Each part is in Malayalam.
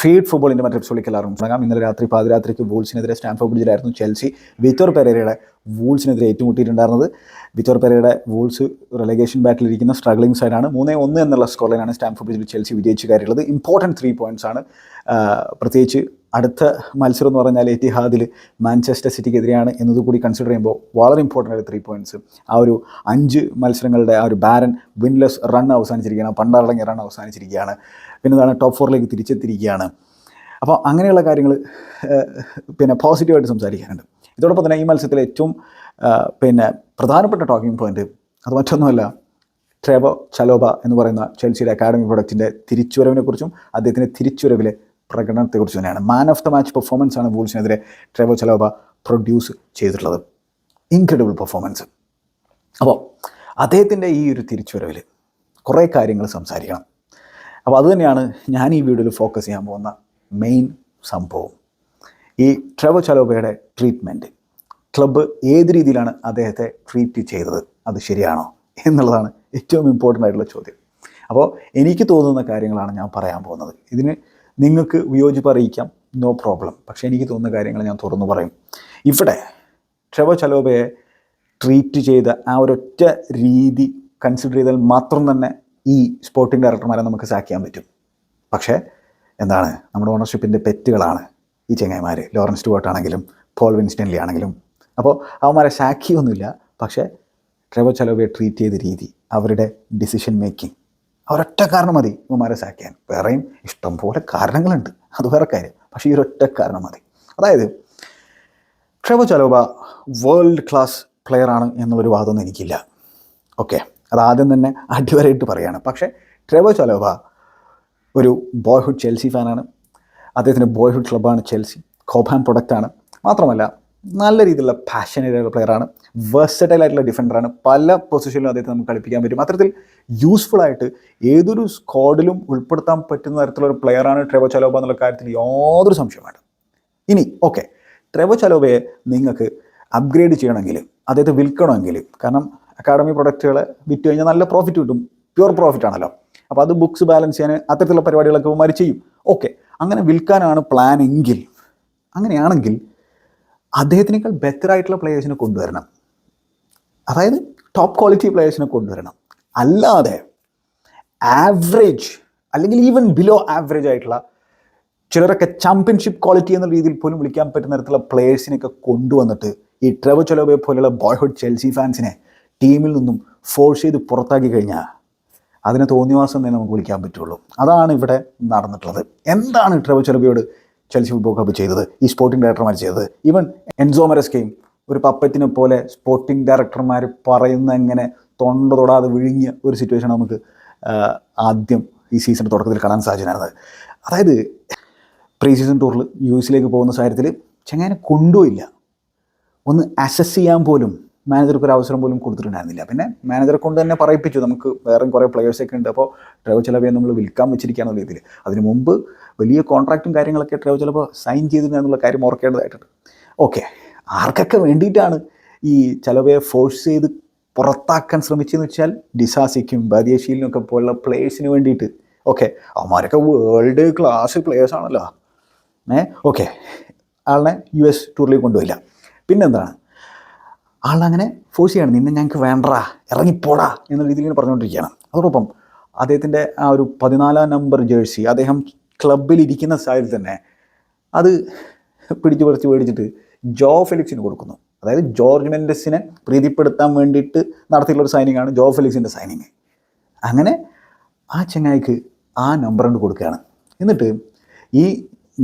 ഫീഡ് ഫുട്ബോളിന്റെ മറ്റൊരു എപ്പിസോഡിലേക്ക് എല്ലാവരും തുടങ്ങാം ഇന്നലെ രാത്രി പാതിരാത്രിക്ക് വൂൾസിനെതിരെ സ്റ്റാൻഫോർഡ് ബ്രിഡ്ജിലായിരുന്നു ചെൽസി. വിറ്റോർ പെരേരയുടെ വൂൾസിനെതിരെ ഏറ്റുമുട്ടിയിട്ടുണ്ടായിരുന്നത്. വിറ്റോർ പെരേരയുടെ വൂൾസ് റെലഗേഷൻ ബാറ്റിലിരിക്കുന്ന സ്ട്രഗ്ലിംഗ് സൈഡാണ് മൂന്നേ ഒന്ന് എന്നുള്ള സ്കോർ ലൈനാണ് സ്റ്റാൻഫോർഡ് ബ്രിഡ്ജിൽ ചെൽസി വിജയിച്ചു കയറിയുള്ളത് ഇമ്പോർട്ടന്റ് ത്രീ പോയിന്റ്സ് ആണ്. പ്രത്യേകിച്ച് അടുത്ത മത്സരം എന്ന് പറഞ്ഞാൽ എത്തിഹാദിൽ മാഞ്ചസ്റ്റർ സിറ്റിക്കെതിരെയാണ് എന്നതുകൂടി കൺസിഡർ ചെയ്യുമ്പോൾ വളരെ ഇമ്പോർട്ടന്റ് ആയ ത്രീ പോയിന്റ്സ് ആ ഒരു അഞ്ച് മത്സരങ്ങളുടെ ആ ഒരു ബാരൻ വിൻലെസ് റൺ അവസാനിച്ചിരിക്കുകയാണ്. പണ്ടാറടങ്ങിയ റൺ അവസാനിച്ചിരിക്കുകയാണ്. പിന്നെ എന്താണ് ടോപ്പ് ഫോറിലേക്ക് തിരിച്ചെത്തിയിരിക്കുകയാണ്. അപ്പോൾ അങ്ങനെയുള്ള കാര്യങ്ങൾ പിന്നെ പോസിറ്റീവായിട്ട് സംസാരിക്കാനുണ്ട്. ഇതോടൊപ്പം തന്നെ ഈ മത്സരത്തിലെ ഏറ്റവും പിന്നെ പ്രധാനപ്പെട്ട ടോക്കിംഗ് പോയിന്റ് അത് മറ്റൊന്നുമല്ല ട്രേബോ ചലോബ എന്ന് പറയുന്ന ചെൽസിയുടെ അക്കാഡമി പ്രൊഡക്റ്റിന്റെ തിരിച്ചുവരവിനെക്കുറിച്ചും അദ്ദേഹത്തിന്റെ തിരിച്ചുവരവിലെ പ്രകടനത്തെക്കുറിച്ചും തന്നെയാണ്. Man of the match performance ആണ് വൂൾസിനെതിരെ ട്രേവോ ചലോബ പ്രൊഡ്യൂസ് ചെയ്തിട്ടുള്ളത്. ഇൻക്രെഡിബിൾ പെർഫോമൻസ് അപ്പോൾ അദ്ദേഹത്തിന്റെ ഈ ഒരു തിരിച്ചുവരവിൽ കുറേ കാര്യങ്ങൾ സംസാരിക്കണം. അപ്പോൾ അതുതന്നെയാണ് ഞാൻ ഈ വീഡിയോയിൽ ഫോക്കസ് ചെയ്യാൻ പോകുന്ന മെയിൻ സംഭവം. ഈ ട്രെവോ ചലോബയുടെ ട്രീറ്റ്മെന്റ് ക്ലബ്ബ് ഏത് രീതിയിലാണ് അദ്ദേഹത്തെ ട്രീറ്റ് ചെയ്തത്? അത് ശരിയാണോ? എന്നുള്ളതാണ് ഏറ്റവും ഇമ്പോർട്ടന്റ് ആയിട്ടുള്ള ചോദ്യം. അപ്പോൾ എനിക്ക് തോന്നുന്ന കാര്യങ്ങളാണ് ഞാൻ പറയാൻ പോകുന്നത്. ഇതിന് നിങ്ങൾക്ക് വിയോജിപ്പ് അറിയിക്കാം. നോ പ്രോബ്ലം പക്ഷേ എനിക്ക് തോന്നുന്ന കാര്യങ്ങൾ ഞാൻ തുറന്നു പറയും. ഇവിടെ ട്രെവോ ചലോബയെ ട്രീറ്റ് ചെയ്ത ആ ഒരൊറ്റ രീതി കൺസിഡർ ചെയ്താൽ മാത്രം തന്നെ ഈ സ്പോർട്ടിംഗ് ഡയറക്ടർമാരെ നമുക്ക് സാക്ക് ചെയ്യാൻ പറ്റും. പക്ഷേ എന്താണ്? നമ്മുടെ ഓണർഷിപ്പിന്റെ പെറ്റുകളാണ് ഈ ചെങ്ങായിമാർ ലോറൻസ് സ്റ്റുവർട്ട് ആണെങ്കിലും പോൾ വിൻസ്റ്റൻലി ആണെങ്കിലും. അപ്പോൾ അവന്മാരെ സാക്കിയൊന്നുമില്ല പക്ഷേ ട്രെവോ ചലോബയെ ട്രീറ്റ് ചെയ്ത രീതി അവരുടെ ഡിസിഷൻ മേക്കിംഗ് അവരൊറ്റ കാരണം മതി ഇവന്മാരെ സാക്ക് ചെയ്യാൻ. വേറെയും ഇഷ്ടംപോലെ കാരണങ്ങളുണ്ട്. അത് വേറെ കാര്യം. പക്ഷേ ഈ ഒരൊറ്റ കാരണം മതി. അതായത് Trevoh Chalobah world class player ആണ് എന്നുള്ളൊരു വാദമൊന്നും എനിക്കില്ല. ഓക്കെ അത് ആദ്യം തന്നെ അടിവരയിട്ട് പറയുകയാണ് പക്ഷേ ട്രെവോ ചൊലോവ ഒരു ബോയ്ഹുഡ് ചെൽസി ഫാനാണ്. അദ്ദേഹത്തിന്റെ ബോയ്ഹുഡ് ക്ലബ്ബാണ് ചെൽസി. കോബാൻ പ്രൊഡക്റ്റാണ്. മാത്രമല്ല നല്ല രീതിയിലുള്ള പാഷനേറ്റ് പ്ലെയറാണ് വേഴ്സറ്റൈൽ ആയിട്ടുള്ള ഡിഫൻഡറാണ് പല പൊസിഷനിലും അദ്ദേഹത്തെ നമുക്ക് കളിപ്പിക്കാൻ പറ്റും. അത്തരത്തിൽ യൂസ്ഫുൾ ആയിട്ട് ഏതൊരു സ്ക്വാഡിലും ഉൾപ്പെടുത്താൻ പറ്റുന്ന തരത്തിലുള്ള പ്ലെയറാണ് ട്രെവോ ചലോബ എന്നുള്ള കാര്യത്തിൽ യാതൊരു സംശയമാണ് ഇനി ഓക്കെ ട്രെവോ ചലോബയെ നിങ്ങൾക്ക് അപ്ഗ്രേഡ് ചെയ്യണമെങ്കിൽ അദ്ദേഹത്തെ വിൽക്കണമെങ്കിൽ കാരണം അക്കാഡമി പ്രൊഡക്റ്റുകൾ വിറ്റ് കഴിഞ്ഞാൽ നല്ല പ്രോഫിറ്റ് കിട്ടും. പ്യുവർ പ്രോഫിറ്റ് ആണല്ലോ. അപ്പോൾ അത് ബുക്സ് ബാലൻസ് ചെയ്യാൻ അത്തരത്തിലുള്ള പരിപാടികളൊക്കെ ഇവന്മാർ ചെയ്യും. ഓക്കെ അങ്ങനെ വിൽക്കാനാണ് പ്ലാൻ എങ്കിൽ അങ്ങനെയാണെങ്കിൽ അദ്ദേഹത്തിനേക്കാൾ ബെറ്റർ ആയിട്ടുള്ള പ്ലേയേഴ്സിനെ കൊണ്ടുവരണം. അതായത് ടോപ്പ് ക്വാളിറ്റി പ്ലേയേഴ്സിനെ കൊണ്ടുവരണം. അല്ലാതെ ആവറേജ് അല്ലെങ്കിൽ ഈവൻ ബിലോ ആവറേജ് ആയിട്ടുള്ള ചിലരൊക്കെ ചാമ്പ്യൻഷിപ്പ് ക്വാളിറ്റി എന്ന രീതിയിൽ പോലും വിളിക്കാൻ പറ്റുന്ന തരത്തിലുള്ള പ്ലേയേഴ്സിനെയൊക്കെ കൊണ്ടുവന്നിട്ട് ഈ ട്രെവ ചൊലോബെ പോലെയുള്ള ബോയ്ഹുഡ് ചെൽസി ഫാൻസിനെ ടീമിൽ നിന്നും ഫോഴ്സ് ചെയ്ത് പുറത്താക്കി കഴിഞ്ഞാൽ അതിന് തോന്നിവാസം തന്നെ നമുക്ക് വിളിക്കാൻ പറ്റുള്ളൂ. അതാണ് ഇവിടെ നടന്നിട്ടുള്ളത്. എന്താണ് ട്രെവൽ ചെലബിയോട് ചെൽസി ഫുട്ബോൾ ക്ലബ്ബ് ചെയ്തത്? ഈ സ്പോർട്ടിംഗ് ഡയറക്ടർമാർ ചെയ്തത്? ഈവൻ എൻസോ മരസ്കയും ഒരു പപ്പത്തിനെ പോലെ സ്പോർട്ടിംഗ് ഡയറക്ടർമാർ പറയുന്ന എങ്ങനെ തൊണ്ട തൊടാതെ വിഴുങ്ങിയ ഒരു സിറ്റുവേഷൻ നമുക്ക് ആദ്യം ഈ സീസൺ തുടക്കത്തിൽ കാണാൻ സാധ്യതയായിരുന്നത് അതായത് പ്രീ സീസൺ ടൂറിൽ യു എസിലേക്ക് പോകുന്ന കാര്യത്തിൽ ചെങ്ങാനെ കൊണ്ടുപോയില്ല. ഒന്ന് അസസ് ചെയ്യാൻ പോലും മാനേജർക്ക് ഒരു അവസരം പോലും കൊടുത്തിട്ടുണ്ടായിരുന്നില്ല. പിന്നെ മാനേജറെ കൊണ്ട് തന്നെ പറയിപ്പിച്ചു. നമുക്ക് വേറെ കുറേ പ്ലെയേഴ്സൊക്കെ ഉണ്ട്. അപ്പോൾ ട്രേവ് ചിലവയെ നമ്മൾ വിൽക്കാൻ വെച്ചിരിക്കുകയാണെന്നുള്ള രീതിയിൽ. അതിന് മുമ്പ് വലിയ കോൺട്രാക്റ്റും കാര്യങ്ങളൊക്കെ ട്രേവ് ചിലവ് സൈൻ ചെയ്തിട്ടുണ്ടെന്നുള്ള കാര്യം ഓർക്കേണ്ടതായിട്ടുണ്ട്. ഓക്കെ ആർക്കൊക്കെ വേണ്ടിയിട്ടാണ് ഈ ചിലവയെ ഫോഴ്സ് ചെയ്ത് പുറത്താക്കാൻ ശ്രമിച്ചതെന്ന് വെച്ചാൽ ഡിസാസിക്കും ബദിയശീലിനും ഒക്കെ പോലുള്ള പ്ലേയേഴ്സിന് വേണ്ടിയിട്ട്. ഓക്കെ അവന്മാരൊക്കെ വേൾഡ് ക്ലാസ് പ്ലേയേഴ്സ് ആണല്ലോ. ഏ? ഓക്കെ ആളിനെ യു എസ് ടൂറിലേക്ക് കൊണ്ടുപോയില്ല പിന്നെന്താണ്? ആളങ്ങനെ ഫോഴ്സ് ചെയ്യണം. നിന്നെ ഞങ്ങൾക്ക് വേണ്ടടാ ഇറങ്ങിപ്പോടാ എന്ന രീതിയിൽ പറഞ്ഞുകൊണ്ടിരിക്കുകയാണ്. അതോടൊപ്പം അദ്ദേഹത്തിന്റെ ആ ഒരു പതിനാലാം നമ്പർ ജേഴ്സി അദ്ദേഹം ക്ലബിൽ ഇരിക്കുന്ന സാഹചര്യത്തിൽ തന്നെ അത് പിടിച്ചു പറിച്ച് മേടിച്ചിട്ട് ജോ ഫെലിക്സിന് കൊടുക്കുന്നു. അതായത് ജോർജ് മെൻഡസിനെ പ്രീതിപ്പെടുത്താൻ വേണ്ടിയിട്ട് നടത്തിയിട്ടുള്ള ഒരു സൈനിങ് ആണ് ജോ ഫെലിക്സിന്റെ സൈനിങ് അങ്ങനെ ആ ചങ്ങായിക്ക് ആ നമ്പർ കൊണ്ട് കൊടുക്കുകയാണ്. എന്നിട്ട് ഈ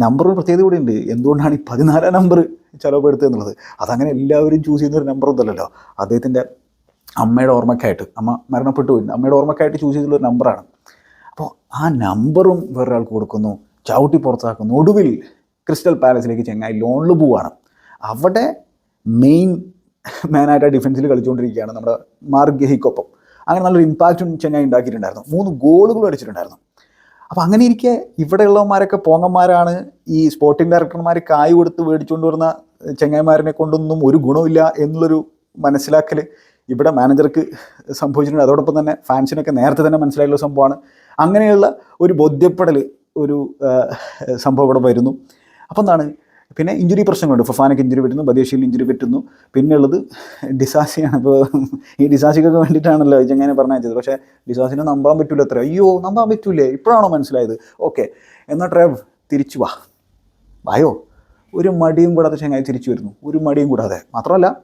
നമ്പർ ഒരു പ്രത്യേകത കൂടി ഉണ്ട് എന്തുകൊണ്ടാണ് ഈ പതിനാലാം നമ്പർ ചെലവെടുത്തത് എന്നുള്ളത്. അതങ്ങനെ എല്ലാവരും ചൂസ് ചെയ്യുന്ന ഒരു നമ്പർ ഒന്നുമല്ലല്ലോ. അദ്ദേഹത്തിന്റെ അമ്മയുടെ ഓർമ്മക്കായിട്ട് അമ്മ മരണപ്പെട്ടു പോയി. അമ്മയുടെ ഓർമ്മക്കായിട്ട് ചൂസ് ചെയ്തിട്ടുള്ള ഒരു നമ്പറാണ് അപ്പോൾ ആ നമ്പറും വേറൊരാൾക്ക് കൊടുക്കുന്നു. ചവിട്ടി പുറത്താക്കുന്നു. ഒടുവിൽ ക്രിസ്റ്റൽ പാലസിലേക്ക് ചെങ്ങായി ലോണിൽ പോവാണ്. അവിടെ മെയിൻ മാനായിട്ട് ഡിഫൻസിൽ കളിച്ചുകൊണ്ടിരിക്കുകയാണ് നമ്മുടെ മാർഗഹിക്കൊപ്പം അങ്ങനെ നല്ലൊരു ഇമ്പാക്റ്റും ചെങ്ങായി ഉണ്ടാക്കിയിട്ടുണ്ടായിരുന്നു. മൂന്ന് ഗോളുകൾ അടിച്ചിട്ടുണ്ടായിരുന്നു. അപ്പോൾ അങ്ങനെ ഇരിക്കെ ഇവിടെയുള്ളവന്മാരൊക്കെ പോങ്ങന്മാരാണ് ഈ സ്പോർട്ടിംഗ് ഡയറക്ടർമാർ കായ് കൊടുത്ത് മേടിച്ചുകൊണ്ട് വരുന്ന ചെങ്ങായിമാരനെ കൊണ്ടൊന്നും ഒരു ഗുണമില്ല എന്നുള്ളൊരു മനസ്സിലാക്കൽ ഇവിടെ മാനേജർക്ക് സംഭവിച്ചിട്ടുണ്ട്. അതോടൊപ്പം തന്നെ ഫാൻസിനൊക്കെ നേരത്തെ തന്നെ മനസ്സിലായുള്ള സംഭവമാണ്. അങ്ങനെയുള്ള ഒരു ബോധ്യപ്പെടൽ ഒരു സംഭവം ഇവിടെ വരുന്നു. അപ്പം എന്താണ് പിന്നെ ഇഞ്ചുറി പ്രശ്നങ്ങളുണ്ട്. ഫഫാനക്ക് ഇഞ്ചുറി പറ്റുന്നു ബദേശിയിൽ ഇഞ്ചുറി പറ്റുന്നു. പിന്നെ ഉള്ളത് ഡിസാസിയാണ് അപ്പോൾ ഈ ഡിസാസിക്കൊക്കെ വേണ്ടിയിട്ടാണല്ലോ ഇങ്ങനെ ചെയ്തത് പക്ഷേ ഡിസാസിനെ നമ്പാൻ പറ്റൂല അത്ര. അയ്യോ നമ്പാൻ പറ്റൂലേ. ഇപ്പോഴാണോ മനസ്സിലായത്? ഓക്കെ. എന്നാൽ ട്രേവ് തിരിച്ചു വാ. വായോ. ഒരു മടിയും കൂടാതെ ചങ്ങായി തിരിച്ചു വരുന്നു. ഒരു മടിയും കൂടാതെ. മാത്രമല്ല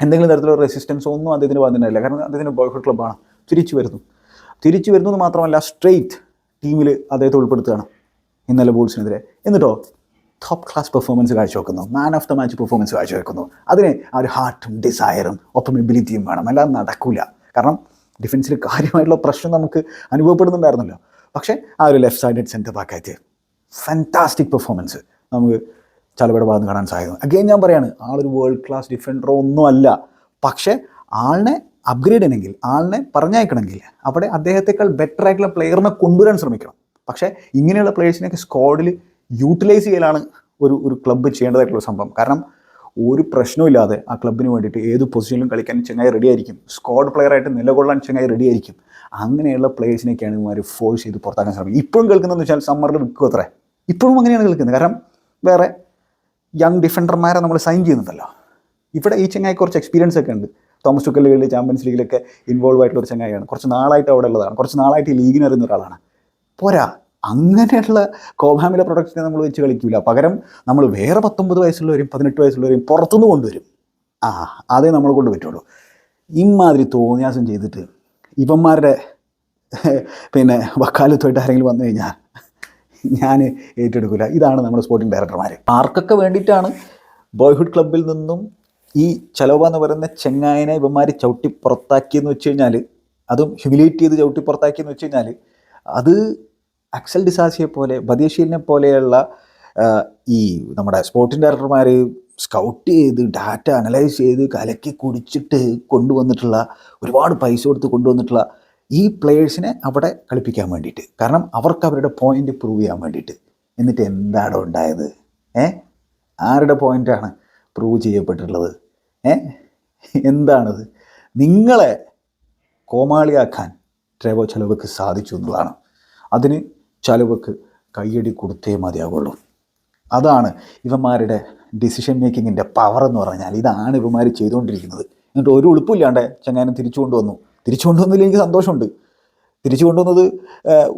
എന്തെങ്കിലും തരത്തിലുള്ള റെസിസ്റ്റൻസോ ഒന്നും അദ്ദേഹത്തിന് വന്നിട്ടില്ല. കാരണം അദ്ദേഹത്തിന്റെ ബോയ്ഫ്രണ്ട് ക്ലബ്ബാണ് തിരിച്ചു വരുന്നു. തിരിച്ചു വരുന്നു എന്ന് മാത്രമല്ല സ്ട്രെയിറ്റ് ടീമിൽ അദ്ദേഹത്തെ ഉൾപ്പെടുത്തുകയാണ് ഇന്നലെ ബോൾസിനെതിരെ. എന്നിട്ടോ? ടോപ്പ് ക്ലാസ് പെർഫോമൻസ് കാഴ്ചവെക്കുന്നു. Man of the match performance കാഴ്ചവെക്കുന്നു. അതിന് ആ ഒരു ഹാർട്ടും ഡിസയറും ഒപ്പം എബിലിറ്റിയും വേണം. അല്ലാതെ നടക്കില്ല കാരണം ഡിഫൻസിൽ കാര്യമായിട്ടുള്ള പ്രശ്നം നമുക്ക് അനുഭവപ്പെടുന്നുണ്ടായിരുന്നല്ലോ. പക്ഷേ ആ ഒരു ലെഫ്റ്റ് സൈഡഡ് സെന്റർ ബാക്കായിട്ട് ഫാന്റാസ്റ്റിക് പെർഫോമൻസ് നമുക്ക് ചലവയുടെ ഭാഗത്ത് കാണാൻ സാധിക്കുന്നു. അഗെയിൻ ഞാൻ പറയാണ് ആളൊരു വേൾഡ് ക്ലാസ് ഡിഫൻഡറോ ഒന്നും അല്ല. പക്ഷേ ആളിനെ അപ്ഗ്രേഡ് ചെയ്യണമെങ്കിൽ ആളിനെ പറഞ്ഞയക്കണമെങ്കിൽ അവിടെ അദ്ദേഹത്തെക്കാൾ ബെറ്റർ ആയിട്ടുള്ള പ്ലെയറിനെ കൊണ്ടുവരാൻ ശ്രമിക്കണം. പക്ഷേ ഇങ്ങനെയുള്ള പ്ലേയേഴ്സിനെയൊക്കെ സ്ക്വാഡിൽ യൂട്ടിലൈസ് ചെയ്യലാണ് ഒരു ഒരു ക്ലബ്ബ് ചെയ്യേണ്ടതായിട്ടുള്ള സംഭവം. കാരണം ഒരു പ്രശ്നമില്ലാതെ ആ ക്ലബിന് വേണ്ടിയിട്ട് ഏത് പൊസിഷനിലും കളിക്കാൻ ചെങ്ങായി റെഡി ആയിരിക്കും. സ്ക്വാഡ് പ്ലെയറായിട്ട് നിലകൊള്ളാൻ ചെങ്ങായി റെഡി ആയിരിക്കും. അങ്ങനെയുള്ള പ്ലേയേഴ്സിനെയൊക്കെയാണ് ഇവന്മാർ ഫോഴ്സ് ചെയ്ത് പുറത്താക്കാൻ ശ്രമിക്കുന്നത്. ഇപ്പോഴും കേൾക്കുന്നതെന്ന് വെച്ചാൽ സമ്മറിൽ വിൽക്കും അത്രേ. ഇപ്പോഴും അങ്ങനെയാണ് കേൾക്കുന്നത്. കാരണം വേറെ യങ് ഡിഫൻഡർമാരെ നമ്മൾ സൈൻ ചെയ്യുന്നുണ്ടല്ലോ. ഇവിടെ ഈ ചെങ്ങായി കുറച്ച് എക്സ്പീരിയൻസ് ഒക്കെ ഉണ്ട്. തോമസ് ടുക്കൽ കളി ചാമ്പ്യൻസ് ലീഗിലൊക്കെ ഇൻവോൾവ് ആയിട്ടുള്ള ഒരു ചെങ്ങായിയാണ്. കുറച്ച് നാളായിട്ട് അവിടെ ഉള്ളതാണ്. കുറച്ച് നാളായിട്ട് ഈ ലീഗിനറിയുന്ന ഒരാളാണ്. പോരാ. അങ്ങനെയുള്ള കോബാമിലെ പ്രൊഡക്റ്റിനെ നമ്മൾ വെച്ച് കളിക്കില്ല പകരം നമ്മൾ വേറെ പത്തൊമ്പത് വയസ്സുള്ളവരും പതിനെട്ട് വയസ്സുള്ളവരും പുറത്തുനിന്ന് കൊണ്ടുവരും. ആ അതേ നമ്മൾ കൊണ്ട് പറ്റുള്ളൂ. ഇമാതിരി തോന്നിയാസം ചെയ്തിട്ട് ഇവന്മാരുടെ പിന്നെ വക്കാലത്തുമായിട്ട് ആരെങ്കിലും വന്നു കഴിഞ്ഞാൽ ഞാൻ ഏറ്റെടുക്കില്ല ഇതാണ് നമ്മുടെ സ്പോർട്ടിംഗ് ഡയറക്ടർമാർ ആർക്കൊക്കെ വേണ്ടിയിട്ടാണ് ബോയ്ഹുഡ് ക്ലബിൽ നിന്നും ഈ ചെലവ എന്ന് പറയുന്ന ചെങ്ങായനെ ഇവന്മാർ ചവിട്ടി പുറത്താക്കിയെന്ന് വെച്ച് കഴിഞ്ഞാൽ അതും ഹ്യൂമിലേറ്റ് ചെയ്ത് ചവിട്ടി പുറത്താക്കിയെന്ന് വെച്ച് കഴിഞ്ഞാൽ അത് അക്സൽ ഡിസാസിയെ പോലെ ബദീഷീലിനെ പോലെയുള്ള ഈ നമ്മുടെ സ്പോർട്ടിംഗ് ഡയറക്ടർമാർ സ്കൗട്ട് ചെയ്ത് ഡാറ്റ അനലൈസ് ചെയ്ത് കലക്കി കുടിച്ചിട്ട് കൊണ്ടുവന്നിട്ടുള്ള ഒരുപാട് പൈസ കൊടുത്ത് കൊണ്ടുവന്നിട്ടുള്ള ഈ പ്ലെയേഴ്സിനെ അവിടെ കളിപ്പിക്കാൻ വേണ്ടിയിട്ട്. കാരണം അവർക്ക് അവരുടെ പോയിന്റ് പ്രൂവ് ചെയ്യാൻ വേണ്ടിയിട്ട്. എന്നിട്ട് എന്താണ് ഉണ്ടായത്? ഏ? ആരുടെ പോയിന്റാണ് പ്രൂവ് ചെയ്യപ്പെട്ടിട്ടുള്ളത്? ഏ? എന്താണത്? നിങ്ങളെ കോമാളിയാക്കാൻ ട്രേവോ ചെലവക്ക് സാധിച്ചു എന്നുള്ളതാണ്. അതിന് ചലവക്ക് കയ്യടി കൊടുത്തേ മതിയാവുള്ളൂ. അതാണ് ഇവന്മാരുടെ ഡിസിഷൻ മേക്കിങ്ങിന്റെ പവർ എന്ന് പറഞ്ഞാൽ. ഇതാണ് ഇവന്മാർ ചെയ്തുകൊണ്ടിരിക്കുന്നത്. എന്നിട്ട് ഒരു ഉളുപ്പില്ലാണ്ട് ചങ്ങാനം തിരിച്ചു കൊണ്ടുവന്നു. തിരിച്ചു കൊണ്ടുവന്നതിൽ എനിക്ക് സന്തോഷമുണ്ട്. തിരിച്ചു കൊണ്ടുവന്നത്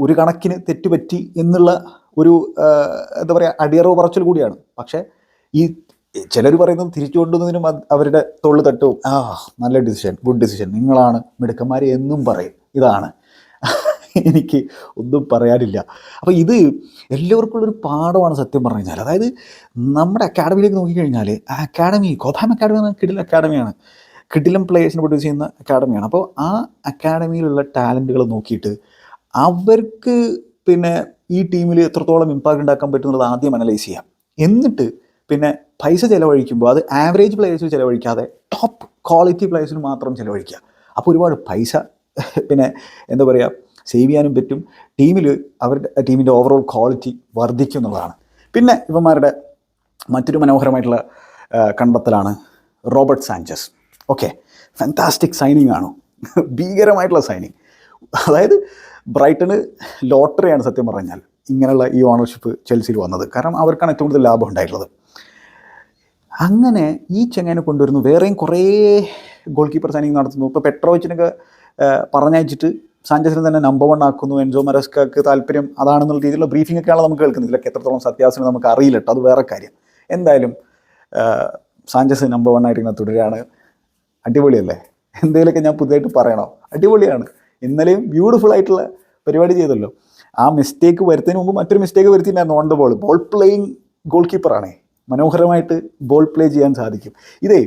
ഒരു കണക്കിന് തെറ്റുപറ്റി എന്നുള്ള ഒരു എന്താ പറയുക അടിയറവ് പറച്ചൽ കൂടിയാണ്. പക്ഷേ ഈ ചിലർ പറയുന്നത് തിരിച്ചു കൊണ്ടുവന്നതിനും അവരുടെ തൊള്ളു തട്ടും. ആ നല്ല ഡിസിഷൻ ഗുഡ് ഡിസിഷൻ നിങ്ങളാണ് മിടുക്കന്മാരെ എന്നും പറയും. ഇതാണ്. എനിക്ക് ഒന്നും പറയാനില്ല. അപ്പോൾ ഇത് എല്ലാവർക്കും ഉള്ളൊരു പാഠമാണ് സത്യം പറഞ്ഞു കഴിഞ്ഞാൽ അതായത് നമ്മുടെ അക്കാഡമിയിലേക്ക് നോക്കിക്കഴിഞ്ഞാൽ ആ അക്കാഡമി കോഥാം അക്കാഡമി എന്ന കിടിലം അക്കാഡമിയാണ് കിടിലം പ്ലേയേഴ്സിനെ പ്രൊഡ്യൂസ് ചെയ്യുന്ന അക്കാഡമിയാണ് അപ്പോൾ ആ അക്കാഡമിയിലുള്ള ടാലന്റുകൾ നോക്കിയിട്ട് അവർക്ക് പിന്നെ ഈ ടീമിൽ എത്രത്തോളം ഇമ്പാക്റ്റ് ഉണ്ടാക്കാൻ പറ്റുന്നത് ആദ്യം അനലൈസ് ചെയ്യാം. എന്നിട്ട് പിന്നെ പൈസ ചിലവഴിക്കുമ്പോൾ അത് ആവറേജ് പ്ലേയേഴ്സിന് ചിലവഴിക്കാതെ ടോപ്പ് ക്വാളിറ്റി പ്ലേയേഴ്സിന് മാത്രം ചിലവഴിക്കുക. അപ്പോൾ ഒരുപാട് പൈസ പിന്നെ എന്താ പറയുക സേവ് ചെയ്യാനും പറ്റും. ടീമിൽ അവരുടെ ടീമിന്റെ ഓവറോൾ ക്വാളിറ്റി വർദ്ധിക്കും എന്നുള്ളതാണ് പിന്നെ ഇവന്മാരുടെ മറ്റൊരു മനോഹരമായിട്ടുള്ള കണ്ടെത്തലാണ് Robert Sanchez. Okay fantastic signing ആണോ. ഭീകരമായിട്ടുള്ള സൈനിങ് അതായത് ബ്രൈറ്റണ് ലോട്ടറിയാണ് സത്യം പറഞ്ഞാൽ ഇങ്ങനെയുള്ള ഈ ഓണർഷിപ്പ് ചെൽസിയിൽ വന്നത്. കാരണം അവർക്കാണ് ഏറ്റവും കൂടുതൽ ലാഭം ഉണ്ടായിട്ടുള്ളത്. അങ്ങനെ ഈ ചെങ്ങനെ കൊണ്ടുവരുന്നു. വേറെയും കുറേ ഗോൾ കീപ്പർ സൈനിങ് നടത്തുന്നു ഇപ്പോൾ പെട്രോവിച്ചിനൊക്കെ പറഞ്ഞയച്ചിട്ട് സാഞ്ചസിനെ തന്നെ നമ്പർ വൺ ആക്കുന്നു. എൻജോ മരസ്കക്ക് താല്പര്യം അതാണെന്നുള്ള രീതിയിലുള്ള ബ്രീഫിംഗ് ഒക്കെയാണ് നമുക്ക് കേൾക്കുന്നത്. ഇതിലൊക്കെ എത്രത്തോളം സത്യാസിനെ നമുക്ക് അറിയില്ല കേട്ടോ അത് വേറെ കാര്യം. എന്തായാലും സാഞ്ചസ് നമ്പർ വൺ ആയിട്ട് ഇങ്ങനെ തുടരുകയാണ്. അടിപൊളിയല്ലേ? എന്തെങ്കിലുമൊക്കെ ഞാൻ പുതിയതായിട്ട് പറയണോ? അടിപൊളിയാണ്. ഇന്നലെയും ബ്യൂട്ടിഫുൾ ആയിട്ടുള്ള പരിപാടി ചെയ്തല്ലോ. ആ മിസ്റ്റേക്ക് വരുത്തതിന് മുമ്പ് മറ്റൊരു mistake വരുത്തിയിട്ടുണ്ടായിരുന്നു on the ball ball playing goal കീപ്പറാണേ മനോഹരമായിട്ട് ബോൾ പ്ലേ ചെയ്യാൻ സാധിക്കും. ഇതേ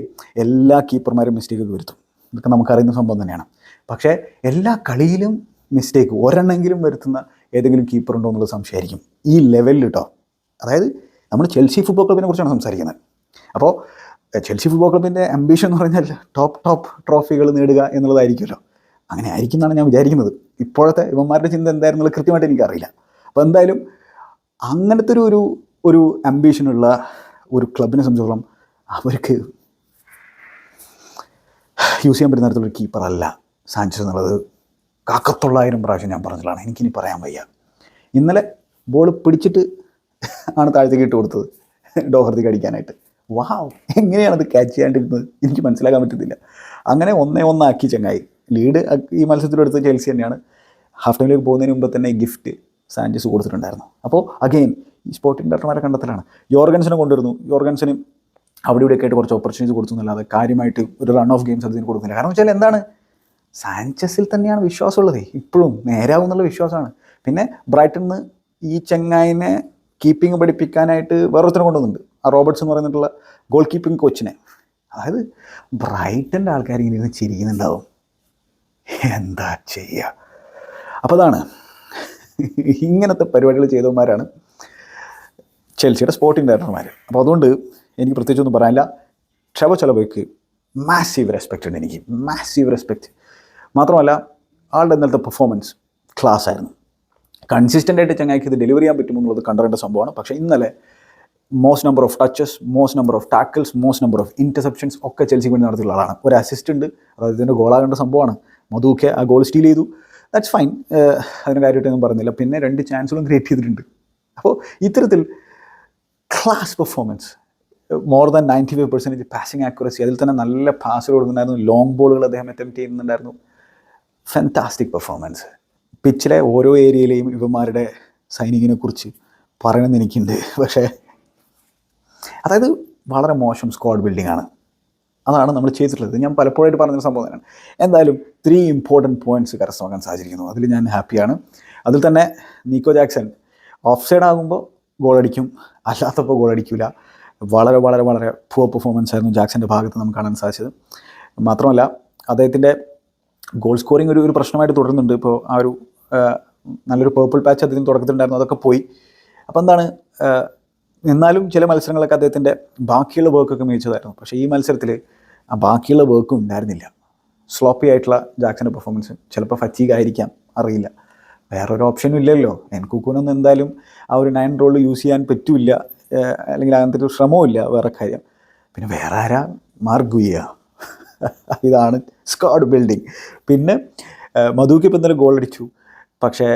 എല്ലാ കീപ്പർമാരും മിസ്റ്റേക്ക് വരുത്തും. ഇതൊക്കെ നമുക്കറിയുന്ന സംഭവം തന്നെയാണ്. പക്ഷേ എല്ലാ കളിയിലും മിസ്റ്റേക്ക് ഒരെണ്ണെങ്കിലും വരുത്തുന്ന ഏതെങ്കിലും കീപ്പർ ഉണ്ടോ എന്നുള്ള സംശയമായിരിക്കും ഈ ലെവലിൽ കേട്ടോ അതായത് നമ്മൾ ചെൽസി ഫുട്ബോൾ ക്ലബിനെ കുറിച്ചാണ് സംസാരിക്കുന്നത്. അപ്പോൾ ചെൽസി ഫുട്ബോൾ ക്ലബിന്റെ അംബീഷൻ എന്ന് പറഞ്ഞാൽ ടോപ്പ് ടോപ്പ് ട്രോഫികൾ നേടുക എന്നുള്ളതായിരിക്കുമല്ലോ. അങ്ങനെ ആയിരിക്കും എന്നാണ് ഞാൻ വിചാരിക്കുന്നത്. ഇപ്പോഴത്തെ ഇവന്മാരുടെ ചിന്ത എന്തായിരുന്നുള്ളത് കൃത്യമായിട്ട് എനിക്കറിയില്ല. അപ്പോൾ എന്തായാലും അങ്ങനത്തെ ഒരു ഒരു അംബീഷനുള്ള ഒരു ക്ലബിനെ സംബന്ധിച്ചോളം അവർക്ക് യൂസ് ചെയ്യാൻ പറ്റുന്ന തരത്തിലൊരു കീപ്പർ സാഞ്ചസ് എന്നുള്ളത് കാക്കത്തൊള്ളായിരം പ്രാവശ്യം ഞാൻ പറഞ്ഞതാണ് എനിക്കിനി പറയാൻ വയ്യ. ഇന്നലെ ബോൾ പിടിച്ചിട്ട് ആണ് താഴത്തേക്ക് ഇട്ട് കൊടുത്തത്. ഡോഹർത്തിക്ക് അടിക്കാനായിട്ട്. വാവ് എങ്ങനെയാണ് അത് ക്യാച്ച് ചെയ്യാണ്ടിരുന്നത്? എനിക്ക് മനസ്സിലാക്കാൻ പറ്റുന്നില്ല അങ്ങനെ ഒന്നേ ഒന്നാക്കി ചങ്ങായി. ലീഡ് ഈ മത്സരത്തിലെടുത്ത് ചെൽസി തന്നെയാണ്. ഹാഫ് ടൈമിലേക്ക് പോകുന്നതിന് മുമ്പ് തന്നെ ഗിഫ്റ്റ് സാഞ്ചസ് കൊടുത്തിട്ടുണ്ടായിരുന്നു. അപ്പോൾ അഗെയിൻ ഈ സ്പോർട്ടിംഗ് ഡയറക്ടർമാരെ കണ്ടെത്തലാണ്. യോർഗൻസിനെ കൊണ്ടുവരുന്നു. യോർഗൻസിനും അവിടെ ഇവിടെയൊക്കെ ആയിട്ട് കുറച്ച് ഓപ്പർച്യൂണിറ്റി കൊടുത്തു എന്നല്ലാതെ കാര്യമായിട്ട് ഒരു റൺ ഓഫ് ഗെയിംസ് അതിന് കൊടുക്കുന്നില്ല. കാരണം വെച്ചാൽ എന്താണ്? സാഞ്ചസിൽ തന്നെയാണ് വിശ്വാസമുള്ളത്. ഇപ്പോഴും നേരാവും എന്നുള്ള വിശ്വാസമാണ്. പിന്നെ ബ്രൈറ്റണിന്ന് ഈ ചെങ്ങായിനെ കീപ്പിംഗ് പഠിപ്പിക്കാനായിട്ട് വേറൊരുത്തനെ കൊണ്ടുവന്നിട്ടുണ്ട്. ആ റോബർട്ട്സ് എന്ന് പറയുന്നിട്ടുള്ള ഗോൾ കീപ്പിംഗ് കോച്ചിനെ. അതായത് ബ്രൈറ്റന്റെ ആൾക്കാർ ഇങ്ങനെ ഇരുന്ന് ചിരിക്കുന്നുണ്ടാവും. എന്താ ചെയ്യുക അപ്പോൾ അതാണ്. ഇങ്ങനത്തെ പരിപാടികൾ ചെയ്തവന്മാരാണ് ചെൽസിയുടെ സ്പോർട്ടിംഗ് ഡയറക്ടർമാർ അപ്പോൾ അതുകൊണ്ട് എനിക്ക് പ്രത്യേകിച്ചൊന്നും പറയാനില്ല. ക്ഷവ ചെലവയ്ക്ക് മാസീവ് റെസ്പെക്റ്റ് ഉണ്ട് എനിക്ക്. മാസീവ് റെസ്പെക്റ്റ് മാത്രമല്ല ആളുടെ ഇന്നലത്തെ പെർഫോമൻസ് ക്ലാസ് ആയിരുന്നു. കൺസിസ്റ്റന്റ് ആയിട്ട് ചങ്ങായിക്ക് ഇത് ഡെലിവറി ചെയ്യാൻ പറ്റുമെന്നുള്ളത് കണ്ടറിയേണ്ട സംഭവമാണ്. പക്ഷേ ഇന്നലെ most number of touches most number of tackles most number of interceptions ഒക്കെ ചെൽസിക്ക് വേണ്ടി നടത്തിയുള്ള ആളാണ്. ഒരു അസിസ്റ്റ് ഉണ്ട്. അതായത് ഇതിന്റെ ഗോളാകേണ്ട സംഭവമാണ്. മധുക്കെ ആ ഗോൾ സ്റ്റീൽ ചെയ്തു. ദാറ്റ്സ് ഫൈൻ അതിന് കാര്യമായിട്ടൊന്നും പറഞ്ഞില്ല. പിന്നെ രണ്ട് ചാൻസുകളും ക്രിയേറ്റ് ചെയ്തിട്ടുണ്ട്. അപ്പോൾ ഇത്തരത്തിൽ class performance more than ninety five percentage passing accuracy അതിൽ തന്നെ നല്ല പാസ് കൊടുക്കുന്നുണ്ടായിരുന്നു ലോങ് ബോളുകൾ അദ്ദേഹം അറ്റംപ്റ്റ് ചെയ്യുന്നുണ്ടായിരുന്നു. ഫാന്റാസ്റ്റിക് പെർഫോമൻസ് പിച്ചിലെ ഓരോ ഏരിയയിലെയും ഇവന്മാരുടെ സൈനിങ്ങിനെ കുറിച്ച് പറയണമെന്ന് എനിക്കുണ്ട്. പക്ഷേ അതായത് വളരെ മോശം സ്ക്വാഡ് ബിൽഡിംഗ് ആണ്. അതാണ് നമ്മൾ ചെയ്തിട്ടുള്ളത്. ഞാൻ പലപ്പോഴായിട്ട് പറഞ്ഞൊരു സംഭവം തന്നെയാണ്. എന്തായാലും ത്രീ ഇമ്പോർട്ടന്റ് പോയിന്റ്സ് കരസ്ഥമാക്കാൻ സാധിച്ചിരിക്കുന്നു. അതിൽ ഞാൻ ഹാപ്പിയാണ് അതിൽ തന്നെ നീക്കോ ജാക്സൺ ഓഫ് സൈഡ് ആകുമ്പോൾ ഗോളടിക്കും അല്ലാത്തപ്പോൾ ഗോളടിക്കില്ല വളരെ വളരെ വളരെ പുവർ പെർഫോമൻസ് ആയിരുന്നു ജാക്സന്റെ ഭാഗത്ത് നമുക്ക് കാണാൻ സാധിച്ചത്. മാത്രമല്ല അദ്ദേഹത്തിന്റെ ഗോൾ സ്കോറിംഗ് ഒരു ഒരു പ്രശ്നമായിട്ട് തുടരുന്നുണ്ട്. ഇപ്പോൾ ആ ഒരു നല്ലൊരു പേർപ്പിൾ പാച്ച് അദ്ദേഹത്തിന് തുടക്കത്തിലുണ്ടായിരുന്നു. അതൊക്കെ പോയി. അപ്പോൾ എന്താണ് എന്നാലും ചില മത്സരങ്ങളൊക്കെ അദ്ദേഹത്തിന്റെ ബാക്കിയുള്ള വർക്കൊക്കെ മികച്ചതായിരുന്നു. പക്ഷേ ഈ മത്സരത്തിൽ ആ ബാക്കിയുള്ള വർക്കും ഉണ്ടായിരുന്നില്ല. സ്ലോപ്പി ആയിട്ടുള്ള ജാക്സന്റെ പെർഫോമൻസ് ചിലപ്പോൾ ഫറ്റീഗ് ആയിരിക്കാം. അറിയില്ല. വേറൊരു ഓപ്ഷനും ഇല്ലല്ലോ. എൻകുക്കൂനൊന്നും എന്തായാലും ആ ഒരു നയൻ റോൾ യൂസ് ചെയ്യാൻ പറ്റില്ല. അല്ലെങ്കിൽ അങ്ങനത്തെ ഒരു ശ്രമവും ഇല്ല വേറെ കാര്യം. പിന്നെ വേറെ ആരാ? മാർഗുയ്യ. ഇതാണ് സ്ക്വാഡ് ബിൽഡിങ് പിന്നെ മധുക്ക് ഇപ്പം ഇന്നലെ ഗോളടിച്ചു പക്ഷേ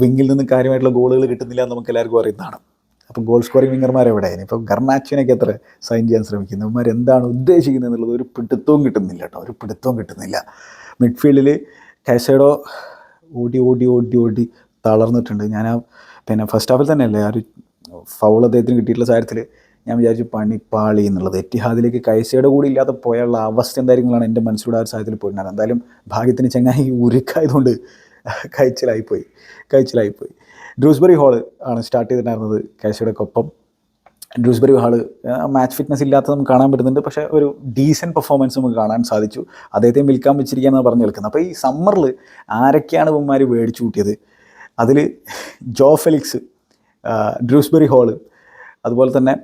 വിങ്ങിൽ നിന്ന് കാര്യമായിട്ടുള്ള ഗോളുകൾ കിട്ടുന്നില്ല എന്ന് നമുക്ക് എല്ലാവർക്കും അറിയുന്നതാണ്. അപ്പോൾ ഗോൾ സ്കോറിംഗ് വിങ്ങർമാർ എവിടെ ഇപ്പോൾ ഗർണാച്ചിനൊക്കെ എത്ര സൈൻ ചെയ്യാൻ ശ്രമിക്കുന്നത് ഇവന്മാർ എന്താണ് ഉദ്ദേശിക്കുന്നത് എന്നുള്ളത് ഒരു പിടുത്തവും കിട്ടുന്നില്ല കേട്ടോ. ഒരു പിടുത്തവും കിട്ടുന്നില്ല. മിഡ്ഫീൽഡിൽ കൈസൈഡോ ഓടി ഓടി ഓടി ഓടി തളർന്നിട്ടുണ്ട്. ഞാൻ ആ പിന്നെ ഫസ്റ്റ് ഹാഫിൽ തന്നെയല്ലേ ആ ഒരു ഫൗൾ അദ്ദേഹത്തിന് കിട്ടിയിട്ടുള്ള സാഹചര്യത്തിൽ ഞാൻ വിചാരിച്ചു പണിപ്പാളി എന്നുള്ളത്. എറ്റിഹാദിലേക്ക് കൈസയുടെ കൂടി ഇല്ലാതെ പോയുള്ള അവസ്ഥ എന്തായിരിക്കുമ്പോഴാണ് എന്റെ മനസ്സിലൂടെ ആ ഒരു സാഹചര്യത്തിൽ പോയിട്ടുണ്ടായിരുന്നത് എന്തായാലും ഭാഗ്യത്തിന് ചങ്ങായി ഉരുക്കായതുകൊണ്ട് കഴിച്ചിലായിപ്പോയി കഴിച്ചിലായിപ്പോയി ഡ്രൂസ്ബറി ഹാൾ ആണ് സ്റ്റാർട്ട് ചെയ്തിട്ടുണ്ടായിരുന്നത് കൈസയുടെ ഒപ്പം ഡ്രൂസ്ബറി ഹാൾ മാച്ച് ഫിറ്റ്നസ് ഇല്ലാത്ത നമുക്ക് കാണാൻ പറ്റുന്നുണ്ട്. പക്ഷേ ഒരു ഡീസന്റ് പെർഫോമൻസ് നമുക്ക് കാണാൻ സാധിച്ചു. അദ്ദേഹത്തെ വിൽക്കാൻ വെച്ചിരിക്കുകയെന്ന് പറഞ്ഞു കേൾക്കുന്നത്. അപ്പോൾ ഈ സമ്മറിൽ ആരൊക്കെയാണ് ഇവന്മാർ മേടിച്ചു കൂട്ടിയത്? അതിൽ ജോ ഫെലിക്സ് ഡ്രൂസ്ബറി ഹാൾ അതുപോലെ തന്നെ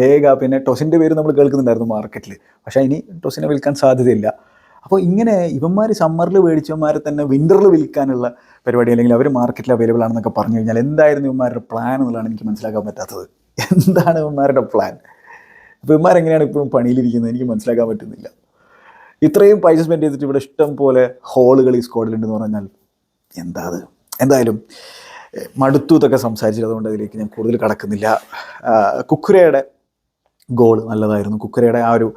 വേഗ പിന്നെ ടൊസിന്റെ പേര് നമ്മൾ കേൾക്കുന്നുണ്ടായിരുന്നു മാർക്കറ്റിൽ പക്ഷേ ഇനി ടൊസിനെ വിൽക്കാൻ സാധ്യതയില്ല. അപ്പോൾ ഇങ്ങനെ ഇവന്മാർ സമ്മറിൽ മേടിച്ചവന്മാരെ തന്നെ വിന്ററിൽ വിൽക്കാനുള്ള പരിപാടി അല്ലെങ്കിൽ അവർ മാർക്കറ്റിൽ അവൈലബിൾ ആണെന്നൊക്കെ പറഞ്ഞു കഴിഞ്ഞാൽ എന്തായിരുന്നു ഇവന്മാരുടെ പ്ലാൻ എന്നുള്ളതാണ് എനിക്ക് മനസ്സിലാക്കാൻ പറ്റാത്തത്. എന്താണ് ഇവന്മാരുടെ പ്ലാൻ അപ്പോൾ ഇവന്മാരെങ്ങനെയാണ് ഇപ്പോഴും പണിയിലിരിക്കുന്നത്? എനിക്ക് മനസ്സിലാക്കാൻ പറ്റുന്നില്ല. ഇത്രയും പൈസ സ്പെൻഡ് ചെയ്തിട്ട് ഇവിടെ ഇഷ്ടം പോലെ ഹോളുകൾ ഈ സ്ക്വാഡിലുണ്ടെന്ന് പറഞ്ഞാൽ എന്താ അത്? എന്തായാലും മടുത്തു ഇതൊക്കെ സംസാരിച്ചത് അതിലേക്ക് ഞാൻ കൂടുതൽ കടക്കുന്നില്ല. കുക്കുരയുടെ ഗോൾ നല്ലതായിരുന്നു. കുക്കരയുടെ ആ ഒരു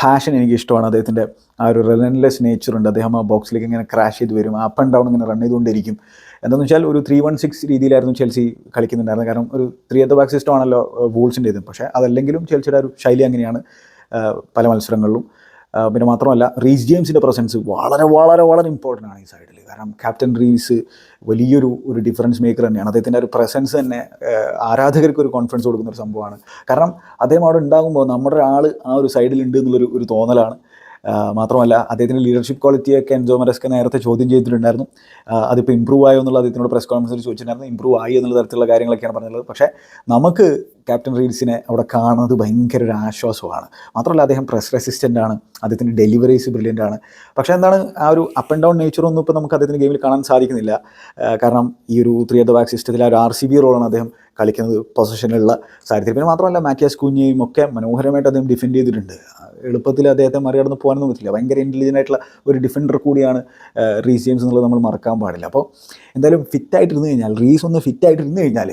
പാഷൻ എനിക്ക് ഇഷ്ടമാണ് അദ്ദേഹത്തിന്റെ ആ ഒരു റിലൻലെസ് നേച്ചറുണ്ട് അദ്ദേഹം ആ ബോക്സിലേക്ക് ഇങ്ങനെ ക്രാഷ് ചെയ്ത് വരും. അപ്പ് ആൻഡ് ഡൗൺ ഇങ്ങനെ റൺ ചെയ്തുകൊണ്ടിരിക്കും. എന്താണെന്ന് വെച്ചാൽ ഒരു ത്രീ വൺ സിക്സ് രീതിയിലായിരുന്നു ചെൽസി കളിക്കുന്നുണ്ടായിരുന്നത്. കാരണം ഒരു ത്രീ അറ്റ് ബാക്ക് സിസ്റ്റം ആണല്ലോ വൂൾസിന്റെ ഇത് പക്ഷേ അതല്ലെങ്കിലും ചെൽസിയുടെ ഒരു ശൈലി അങ്ങനെയാണ് പല മത്സരങ്ങളിലും പിന്നെ മാത്രമല്ല റീസ് ജെയിംസിന്റെ പ്രസൻസ് വളരെ വളരെ വളരെ ഇമ്പോർട്ടന്റ് ആണ് ഈ സൈഡിൽ കാരണം ക്യാപ്റ്റൻ റീസ് വലിയൊരു ഒരു ഡിഫറൻസ് മേക്കർ തന്നെയാണ്. അദ്ദേഹത്തിന്റെ ഒരു പ്രസൻസ് തന്നെ ആരാധകർക്ക് ഒരു കോൺഫിഡൻസ് കൊടുക്കുന്ന ഒരു സംഭവമാണ്. കാരണം അദ്ദേഹം അവിടെ ഉണ്ടാകുമ്പോൾ നമ്മുടെ ഒരാൾ ആ ഒരു സൈഡിലുണ്ട് എന്നുള്ളൊരു ഒരു തോന്നലാണ്. മാത്രമല്ല അദ്ദേഹത്തിന്റെ ലീഡർഷിപ്പ് ക്വാളിറ്റിയൊക്കെ എൻജോ മരസ്ക നേരത്തെ ചോദ്യം ചെയ്തിട്ടുണ്ടായിരുന്നു. അതിപ്പോൾ ഇമ്പ്രൂവ് ആയോ എന്നുള്ള അദ്ദേഹത്തിനോട് പ്രസ് കോൺഫറൻസിൽ ചോദിച്ചിട്ടുണ്ടായിരുന്നു. ഇമ്പ്രൂവ് ആയി എന്നുള്ള തരത്തിലുള്ള കാര്യങ്ങളൊക്കെയാണ് പറഞ്ഞിട്ടുള്ളത് പക്ഷേ നമുക്ക് ക്യാപ്റ്റൻ റീൽസിനെ അവിടെ കാണുന്നത് ഭയങ്കര ഒരു ആശ്വാസമാണ്. മാത്രമല്ല അദ്ദേഹം പ്രസ് റെസിസ്റ്റന്റ് ആണ്. അദ്ദേഹത്തിന്റെ ഡെലിവറീസ് ബ്രില്യന്റ് ആണ്. പക്ഷേ എന്താണ് ആ ഒരു അപ്പ് ആൻഡ് ഡൗൺ നേച്ചർ ഒന്നും ഇപ്പോൾ നമുക്ക് അദ്ദേഹത്തിന്റെ ഗെയിമിൽ കാണാൻ സാധിക്കുന്നില്ല. കാരണം ഈ ഒരു ത്രീ അറ്റ് ബാക്ക് സിസ്റ്റത്തിൽ ആ ഒരു ആർ സി ബി റോളാണ് അദ്ദേഹം കളിക്കുന്നത് പൊസിഷനിലുള്ള സാഹചര്യത്തിൽ പിന്നെ മാത്രമല്ല മാറ്റിയാസ് കുഞ്ഞിയും ഒക്കെ മനോഹരമായിട്ട് അദ്ദേഹം ഡിഫെൻഡ് ചെയ്തിട്ടുണ്ട്. എളുപ്പത്തിൽ അദ്ദേഹത്തെ മറികടന്ന് പോകാനൊന്നും പറ്റില്ല. ഭയങ്കര ഇന്റലിജന്റ് ആയിട്ടുള്ള ഒരു ഡിഫൻഡർ കൂടിയാണ് ആ, റീസ് ജെയിംസ് എന്നുള്ളത് നമ്മൾ മറക്കാൻ പാടില്ല. അപ്പോൾ എന്തായാലും ഫിറ്റ് ഇരുന്ന് കഴിഞ്ഞാൽ റീസ് ഒന്ന് ഫിറ്റ് ഇരുന്ന് കഴിഞ്ഞാൽ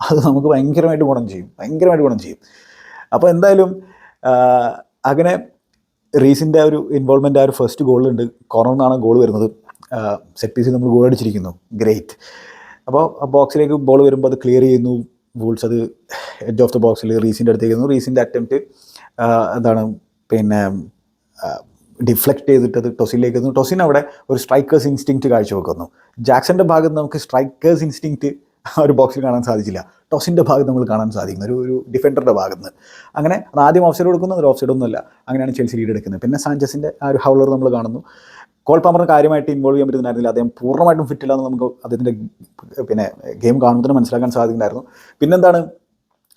അത് നമുക്ക് ഭയങ്കരമായിട്ട് ഗുണം ചെയ്യും. ഭയങ്കരമായിട്ട് ഗുണം ചെയ്യും. അപ്പോൾ എന്തായാലും അങ്ങനെ റീസിന്റെ ഒരു ഇൻവോൾവ്മെന്റ് ആ ഒരു ഫസ്റ്റ് ഗോളുണ്ട് കോർണറിൽ നിന്നാണ് ഗോൾ വരുന്നത്. സെറ്റ് പീസിൽ നമ്മൾ ഗോൾ അടിച്ചിരിക്കുന്നു. ഗ്രേറ്റ് അപ്പോൾ ബോക്സിലേക്ക് ബോൾ വരുമ്പോൾ അത് ക്ലിയർ ചെയ്യുന്നു. വൂൾസ് അത് എഡ്ജ് ഓഫ് ദ ബോക്സിൽ റീസിന്റെ അടുത്തേക്ക് റീസിന്റെ അറ്റംപ്റ്റ് എന്താണ് പിന്നെ ഡിഫ്ലക്റ്റ് ചെയ്തിട്ട് അത് ടൊസിലേക്ക് എത്തുന്നു ടൊസിൻ അവിടെ ഒരു സ്ട്രൈക്കേഴ്സ് ഇൻസ്റ്റിങ്ക്റ്റ് കാഴ്ചവെക്കുന്നു ജാക്സന്റെ ഭാഗത്ത് നമുക്ക് സ്ട്രൈക്കേഴ്സ് ഇൻസ്റ്റിങ്ക്റ്റ് ആ ഒരു ബോക്സിൽ കാണാൻ സാധിച്ചില്ല. ടോസിന്റെ ഭാഗത്ത് നമ്മൾ കാണാൻ സാധിക്കുന്നു. ഒരു ഒരു ഡിഫൻഡറുടെ ഭാഗത്ത്. നിന്ന് അങ്ങനെ അത് ആദ്യം ഓഫ് സൈഡ് കൊടുക്കുന്നു ഒരു ഓഫ് സൈഡ് ഒന്നുമല്ല. അങ്ങനെയാണ് ചെൽസി ലീഡ് എടുക്കുന്നത്. പിന്നെ സാഞ്ചസിന്റെ ആ ഒരു ഹൗളർ നമ്മൾ കാണുന്നു. കോൾ പാമറിന് കാര്യമായിട്ട് ഇൻവോൾവ് ചെയ്യാൻ പറ്റുന്നുണ്ടായിരുന്നില്ല. അദ്ദേഹം പൂർണമായിട്ടും ഫിറ്റ് ഇല്ലാന്ന് നമുക്ക് അദ്ദേഹത്തിന്റെ പിന്നെ ഗെയിം കാണുമ്പോൾ തന്നെ മനസ്സിലാക്കാൻ സാധിക്കുന്നുണ്ടായിരുന്നു. പിന്നെന്താണ്?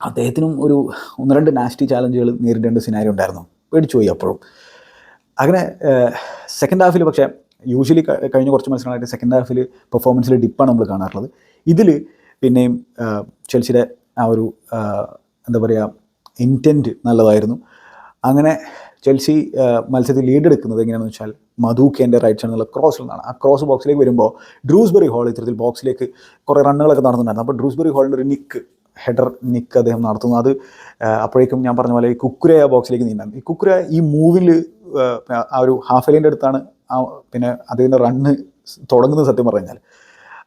അദ്ദേഹത്തിനും ഒരു ഒന്ന് രണ്ട് നാസ്റ്റി ചാലഞ്ചുകൾ നേരിടേണ്ട സിനാരി ഉണ്ടായിരുന്നു. പേടിച്ചു പോയി അപ്പോഴും. അങ്ങനെ സെക്കൻഡ് ഹാഫിൽ പക്ഷേ യൂഷ്വലി കഴിഞ്ഞ കുറച്ച് മത്സരങ്ങളായിട്ട് സെക്കൻഡ് ഹാഫിൽ പെർഫോമൻസിൽ ഡിപ്പാണ് നമ്മൾ കാണാറുള്ളത്. ഇതിൽ പിന്നെയും ചെൽസിയുടെ ആ ഒരു എന്താ പറയുക ഇന്റന്റ് നല്ലതായിരുന്നു. അങ്ങനെ ചെൽസി മത്സരത്തിൽ ലീഡ് എടുക്കുന്നത് എങ്ങനെയാണെന്ന് വെച്ചാൽ മധുക്കേന്റെ റൈറ്റ് സൈഡിൽ നിന്നുള്ള ക്രോസിൽ നിന്നാണ്. ആ ക്രോസ് ബോക്സിലേക്ക് വരുമ്പോൾ ഡ്രൂസ്ബെറി ഹോൾ ഇത്തരത്തിൽ ബോക്സിലേക്ക് കുറേ റണ്ണുകളൊക്കെ നടന്നിട്ടുണ്ടായിരുന്നു. അപ്പോൾ ഡ്രൂസ്ബെറി ഹോളിന്റെ ഒരു നിക്ക് ഹെഡർ നിക്ക് അദ്ദേഹം നടത്തുന്നു. അത് അപ്പോഴേക്കും ഞാൻ പറഞ്ഞ പോലെ ഈ കുക്കുര ബോക്സിലേക്ക് നീന്താൻ. ഈ കുക്കുര ഈ മൂവിൽ ആ ഒരു ഹാഫ് എലിന്റെ അടുത്താണ് ആ പിന്നെ അദ്ദേഹം റണ്ണ് തുടങ്ങുന്നത് സത്യം പറഞ്ഞാൽ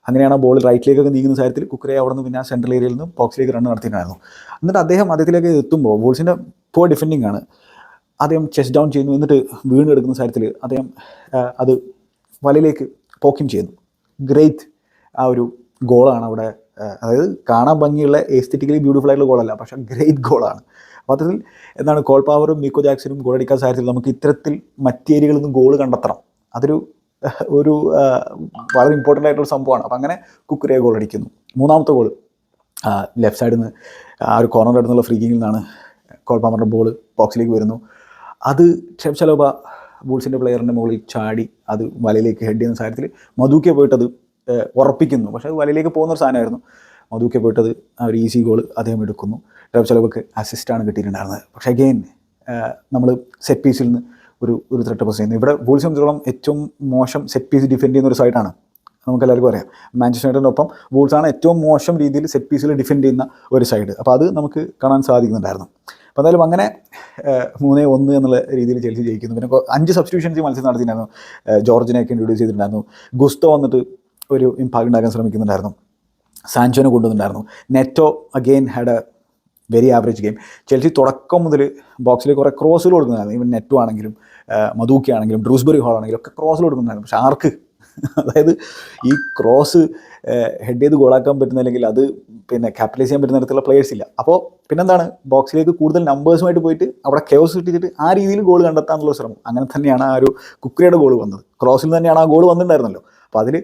അങ്ങനെയാണ് ബോൾ റൈറ്റിലേക്കൊക്കെ നീങ്ങുന്ന സാഹചര്യത്തിൽ കുക്കുരെ അവിടെ നിന്ന് പിന്നെ സെൻട്രൽ ഏരിയയിൽ നിന്ന് ബോക്സിലേക്ക് റൺ നടത്തിയിട്ടുണ്ടായിരുന്നു. എന്നിട്ട് അദ്ദേഹം അദ്ദേഹത്തിലേക്ക് എത്തുമ്പോൾ ബോൾസിന്റെ പോർ ഡിഫെൻഡിങ് ആണ്. അദ്ദേഹം ചെസ് ഡൗൺ ചെയ്യുന്നു. എന്നിട്ട് വീണ് എടുക്കുന്ന സാഹചര്യത്തിൽ അദ്ദേഹം അത് വലയിലേക്ക് പോക്കിൻ ചെയ്യുന്നു. ഗ്രേറ്റ് ആ ഒരു ഗോളാണ് അവിടെ അതായത് കാണാൻ ഭംഗിയുള്ള എസ്തെറ്റിക്കലി ബ്യൂട്ടിഫുൾ ആയിട്ടുള്ള ഗോളല്ല പക്ഷേ ഗ്രേറ്റ് ഗോളാണ് അപ്പോൾ അത്തരത്തിൽ എന്താണ് കോൾ പവറും മിക്കോ ജാക്സനും ഗോൾ അടിക്കാൻ നമുക്ക് ഇത്തരത്തിൽ മറ്റേരിയകളിൽ നിന്ന് ഗോൾ കണ്ടെത്തണം. അതൊരു ഒരു വളരെ ഇമ്പോർട്ടന്റ് ആയിട്ടുള്ള സംഭവമാണ്. അപ്പം അങ്ങനെ കുക്കുരയെ ഗോൾ അടിക്കുന്നു. മൂന്നാമത്തെ ഗോൾ ലെഫ്റ്റ് സൈഡിൽ നിന്ന് ആ ഒരു കോർണർ അടുത്തുള്ള ഫ്രീക്കിങ്ങിൽ നിന്നാണ് കോൾ പാമറിന്റെ ബോൾ ബോക്സിലേക്ക് വരുന്നു. അത് ഷെഫ് ചലോബ ബൂൾസിന്റെ പ്ലെയറിന്റെ മുകളിൽ ചാടി അത് വലയിലേക്ക് ഹെഡ് ചെയ്യുന്ന സാഹചര്യത്തിൽ മധുക്കെ പോയിട്ടത് ഉറപ്പിക്കുന്നു. പക്ഷേ അത് വലയിലേക്ക് പോകുന്ന ഒരു സാധനമായിരുന്നു. മധുക്കെ പോയിട്ടത് ആ ഒരു ഈസി ഗോൾ അദ്ദേഹം എടുക്കുന്നു. ഡ്രൈവ് ചിലവൊക്കെ അസിസ്റ്റാണ് കിട്ടിയിട്ടുണ്ടായിരുന്നത്. പക്ഷേ അഗെയിൻ നമ്മൾ സെറ്റ് പീസിൽ നിന്ന് ഒരു ഒരു ത്രെട്ട് പ്രസ് ചെയ്യുന്നു. ഇവിടെ ബൂൾസ് സംബന്ധിച്ചോളം ഏറ്റവും മോശം സെറ്റ് പീസ് ഡിഫെൻഡ് ചെയ്യുന്ന ഒരു സൈഡാണ് നമുക്ക് എല്ലാവർക്കും അറിയാം. മാഞ്ചസ്റ്റർ യുണൈറ്റഡിനൊപ്പം ബോൾസാണ് ഏറ്റവും മോശം രീതിയിൽ സെറ്റ് പീസിൽ ഡിഫെൻഡ് ചെയ്യുന്ന ഒരു സൈഡ് അപ്പോൾ അത് നമുക്ക് കാണാൻ സാധിക്കുന്നുണ്ടായിരുന്നു. അപ്പോൾ എന്തായാലും അങ്ങനെ മൂന്നേ ഒന്ന് എന്നുള്ള രീതിയിൽ ചെൽസി ജയിക്കുന്നു. പിന്നെ അഞ്ച് സബ്സ്റ്റിറ്റ്യൂഷൻസ് മത്സരം നടത്തിയിട്ടുണ്ടായിരുന്നു. ജോർജിനെയൊക്കെ ഇൻട്രൊഡ്യൂസ് ചെയ്തിട്ടുണ്ടായിരുന്നു. ഗുസ്തോ വന്നിട്ട് ഒരു ഇമ്പാക്ട് ഉണ്ടാക്കാൻ ശ്രമിക്കുന്നുണ്ടായിരുന്നു. സാൻചോനെ കൊണ്ടുവന്നിട്ടുണ്ടായിരുന്നു. Neto again had a very average game Chelsea തുടക്കം മുതൽ ബോക്സിൽ കുറേ ക്രോസുകൾ കൊടുക്കുന്നതായിരുന്നു ഇവൻ നെറ്റോ ആണെങ്കിലും മധൂക്കി ആണെങ്കിലും ഡ്രൂസ്ബെറി ഹോൾ ആണെങ്കിലും ഒക്കെ ക്രോസിൽ കൊടുക്കുന്നതായിരുന്നു പക്ഷേ ആർക്ക്? അതായത് ഈ ക്രോസ് ഹെഡ് ചെയ്ത് ഗോളാക്കാൻ പറ്റുന്ന അല്ലെങ്കിൽ അത് പിന്നെ ക്യാപിറ്റലൈസ് ചെയ്യാൻ പറ്റുന്ന തരത്തിലുള്ള പ്ലേയേഴ്സ് ഇല്ല. അപ്പോൾ പിന്നെന്താണ്? ബോക്സിലേക്ക് കൂടുതൽ നമ്പേഴ്സുമായിട്ട് പോയിട്ട് അവിടെ കെയോസ് ഇട്ടിട്ട് ആ രീതിയിൽ ഗോൾ കണ്ടെത്താനുള്ള ശ്രമം. അങ്ങനെ തന്നെയാണ് ആ ഒരു കുക്രിയുടെ ഗോൾ വന്നത്. ക്രോസിൽ തന്നെയാണ് ആ ഗോൾ വന്നിട്ടുണ്ടായിരുന്നല്ലോ. അപ്പോൾ അതിൽ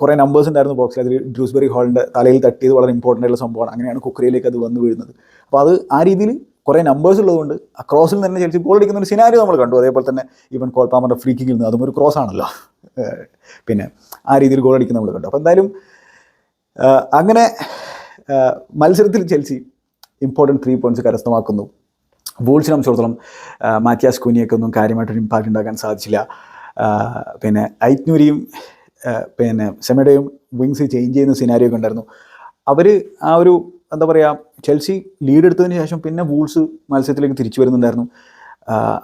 കുറേ നമ്പേഴ്സ് ഉണ്ടായിരുന്നു ബോക്സിൽ അതിൽ ഡ്രൂസ്ബെറി ഹോളിന്റെ തലയിൽ തട്ടിയത് വളരെ ഇമ്പോർട്ടന്റ് ആയിട്ടുള്ള സംഭവമാണ്. അങ്ങനെയാണ് കുക്കറിയിലേക്ക് അത് വന്നു വീഴുന്നത്. അപ്പോൾ അത് ആ രീതിയിൽ കുറേ നമ്പേഴ്സ് ഉള്ളതുകൊണ്ട് ആ ക്രോസിൽ തന്നെ ചെലിച്ച് ഗോൾ അടിക്കുന്ന ഒരു സിനാരിയോ നമ്മൾ കണ്ടു. അതേപോലെ തന്നെ ഈവൻ കോൾപാമറിന്റെ ഫ്രീ കിക്കിൽ നിന്ന് അതും ഒരു ക്രോസ് ആണല്ലോ. പിന്നെ ആ രീതിയിൽ ഗോൾ അടിക്കുന്ന നമ്മൾ കണ്ടു. അപ്പോൾ എന്തായാലും അങ്ങനെ മത്സരത്തിൽ ചെൽസി ഇമ്പോർട്ടന്റ് ത്രീ പോയിന്റ്സ് കരസ്ഥമാക്കുന്നു. വൂൾസിനെ സംബന്ധിച്ചിടത്തോളം മാത്യാസ് കുനിയൊക്കെ ഒന്നും കാര്യമായിട്ടൊരു ഇമ്പാക്റ്റ് ഉണ്ടാക്കാൻ സാധിച്ചില്ല. പിന്നെ ഐറ്റ്നൂരിയും പിന്നെ സെമഡയും വിങ്സ് ചേഞ്ച് ചെയ്യുന്ന സിനാരിയോ ഒക്കെ ഉണ്ടായിരുന്നു. അവർ ആ ഒരു എന്താ പറയുക ചെൽസി ലീഡ് എടുത്തതിന് ശേഷം പിന്നെ വൂൾസ് മത്സരത്തിലേക്ക് തിരിച്ചു വരുന്നുണ്ടായിരുന്നു.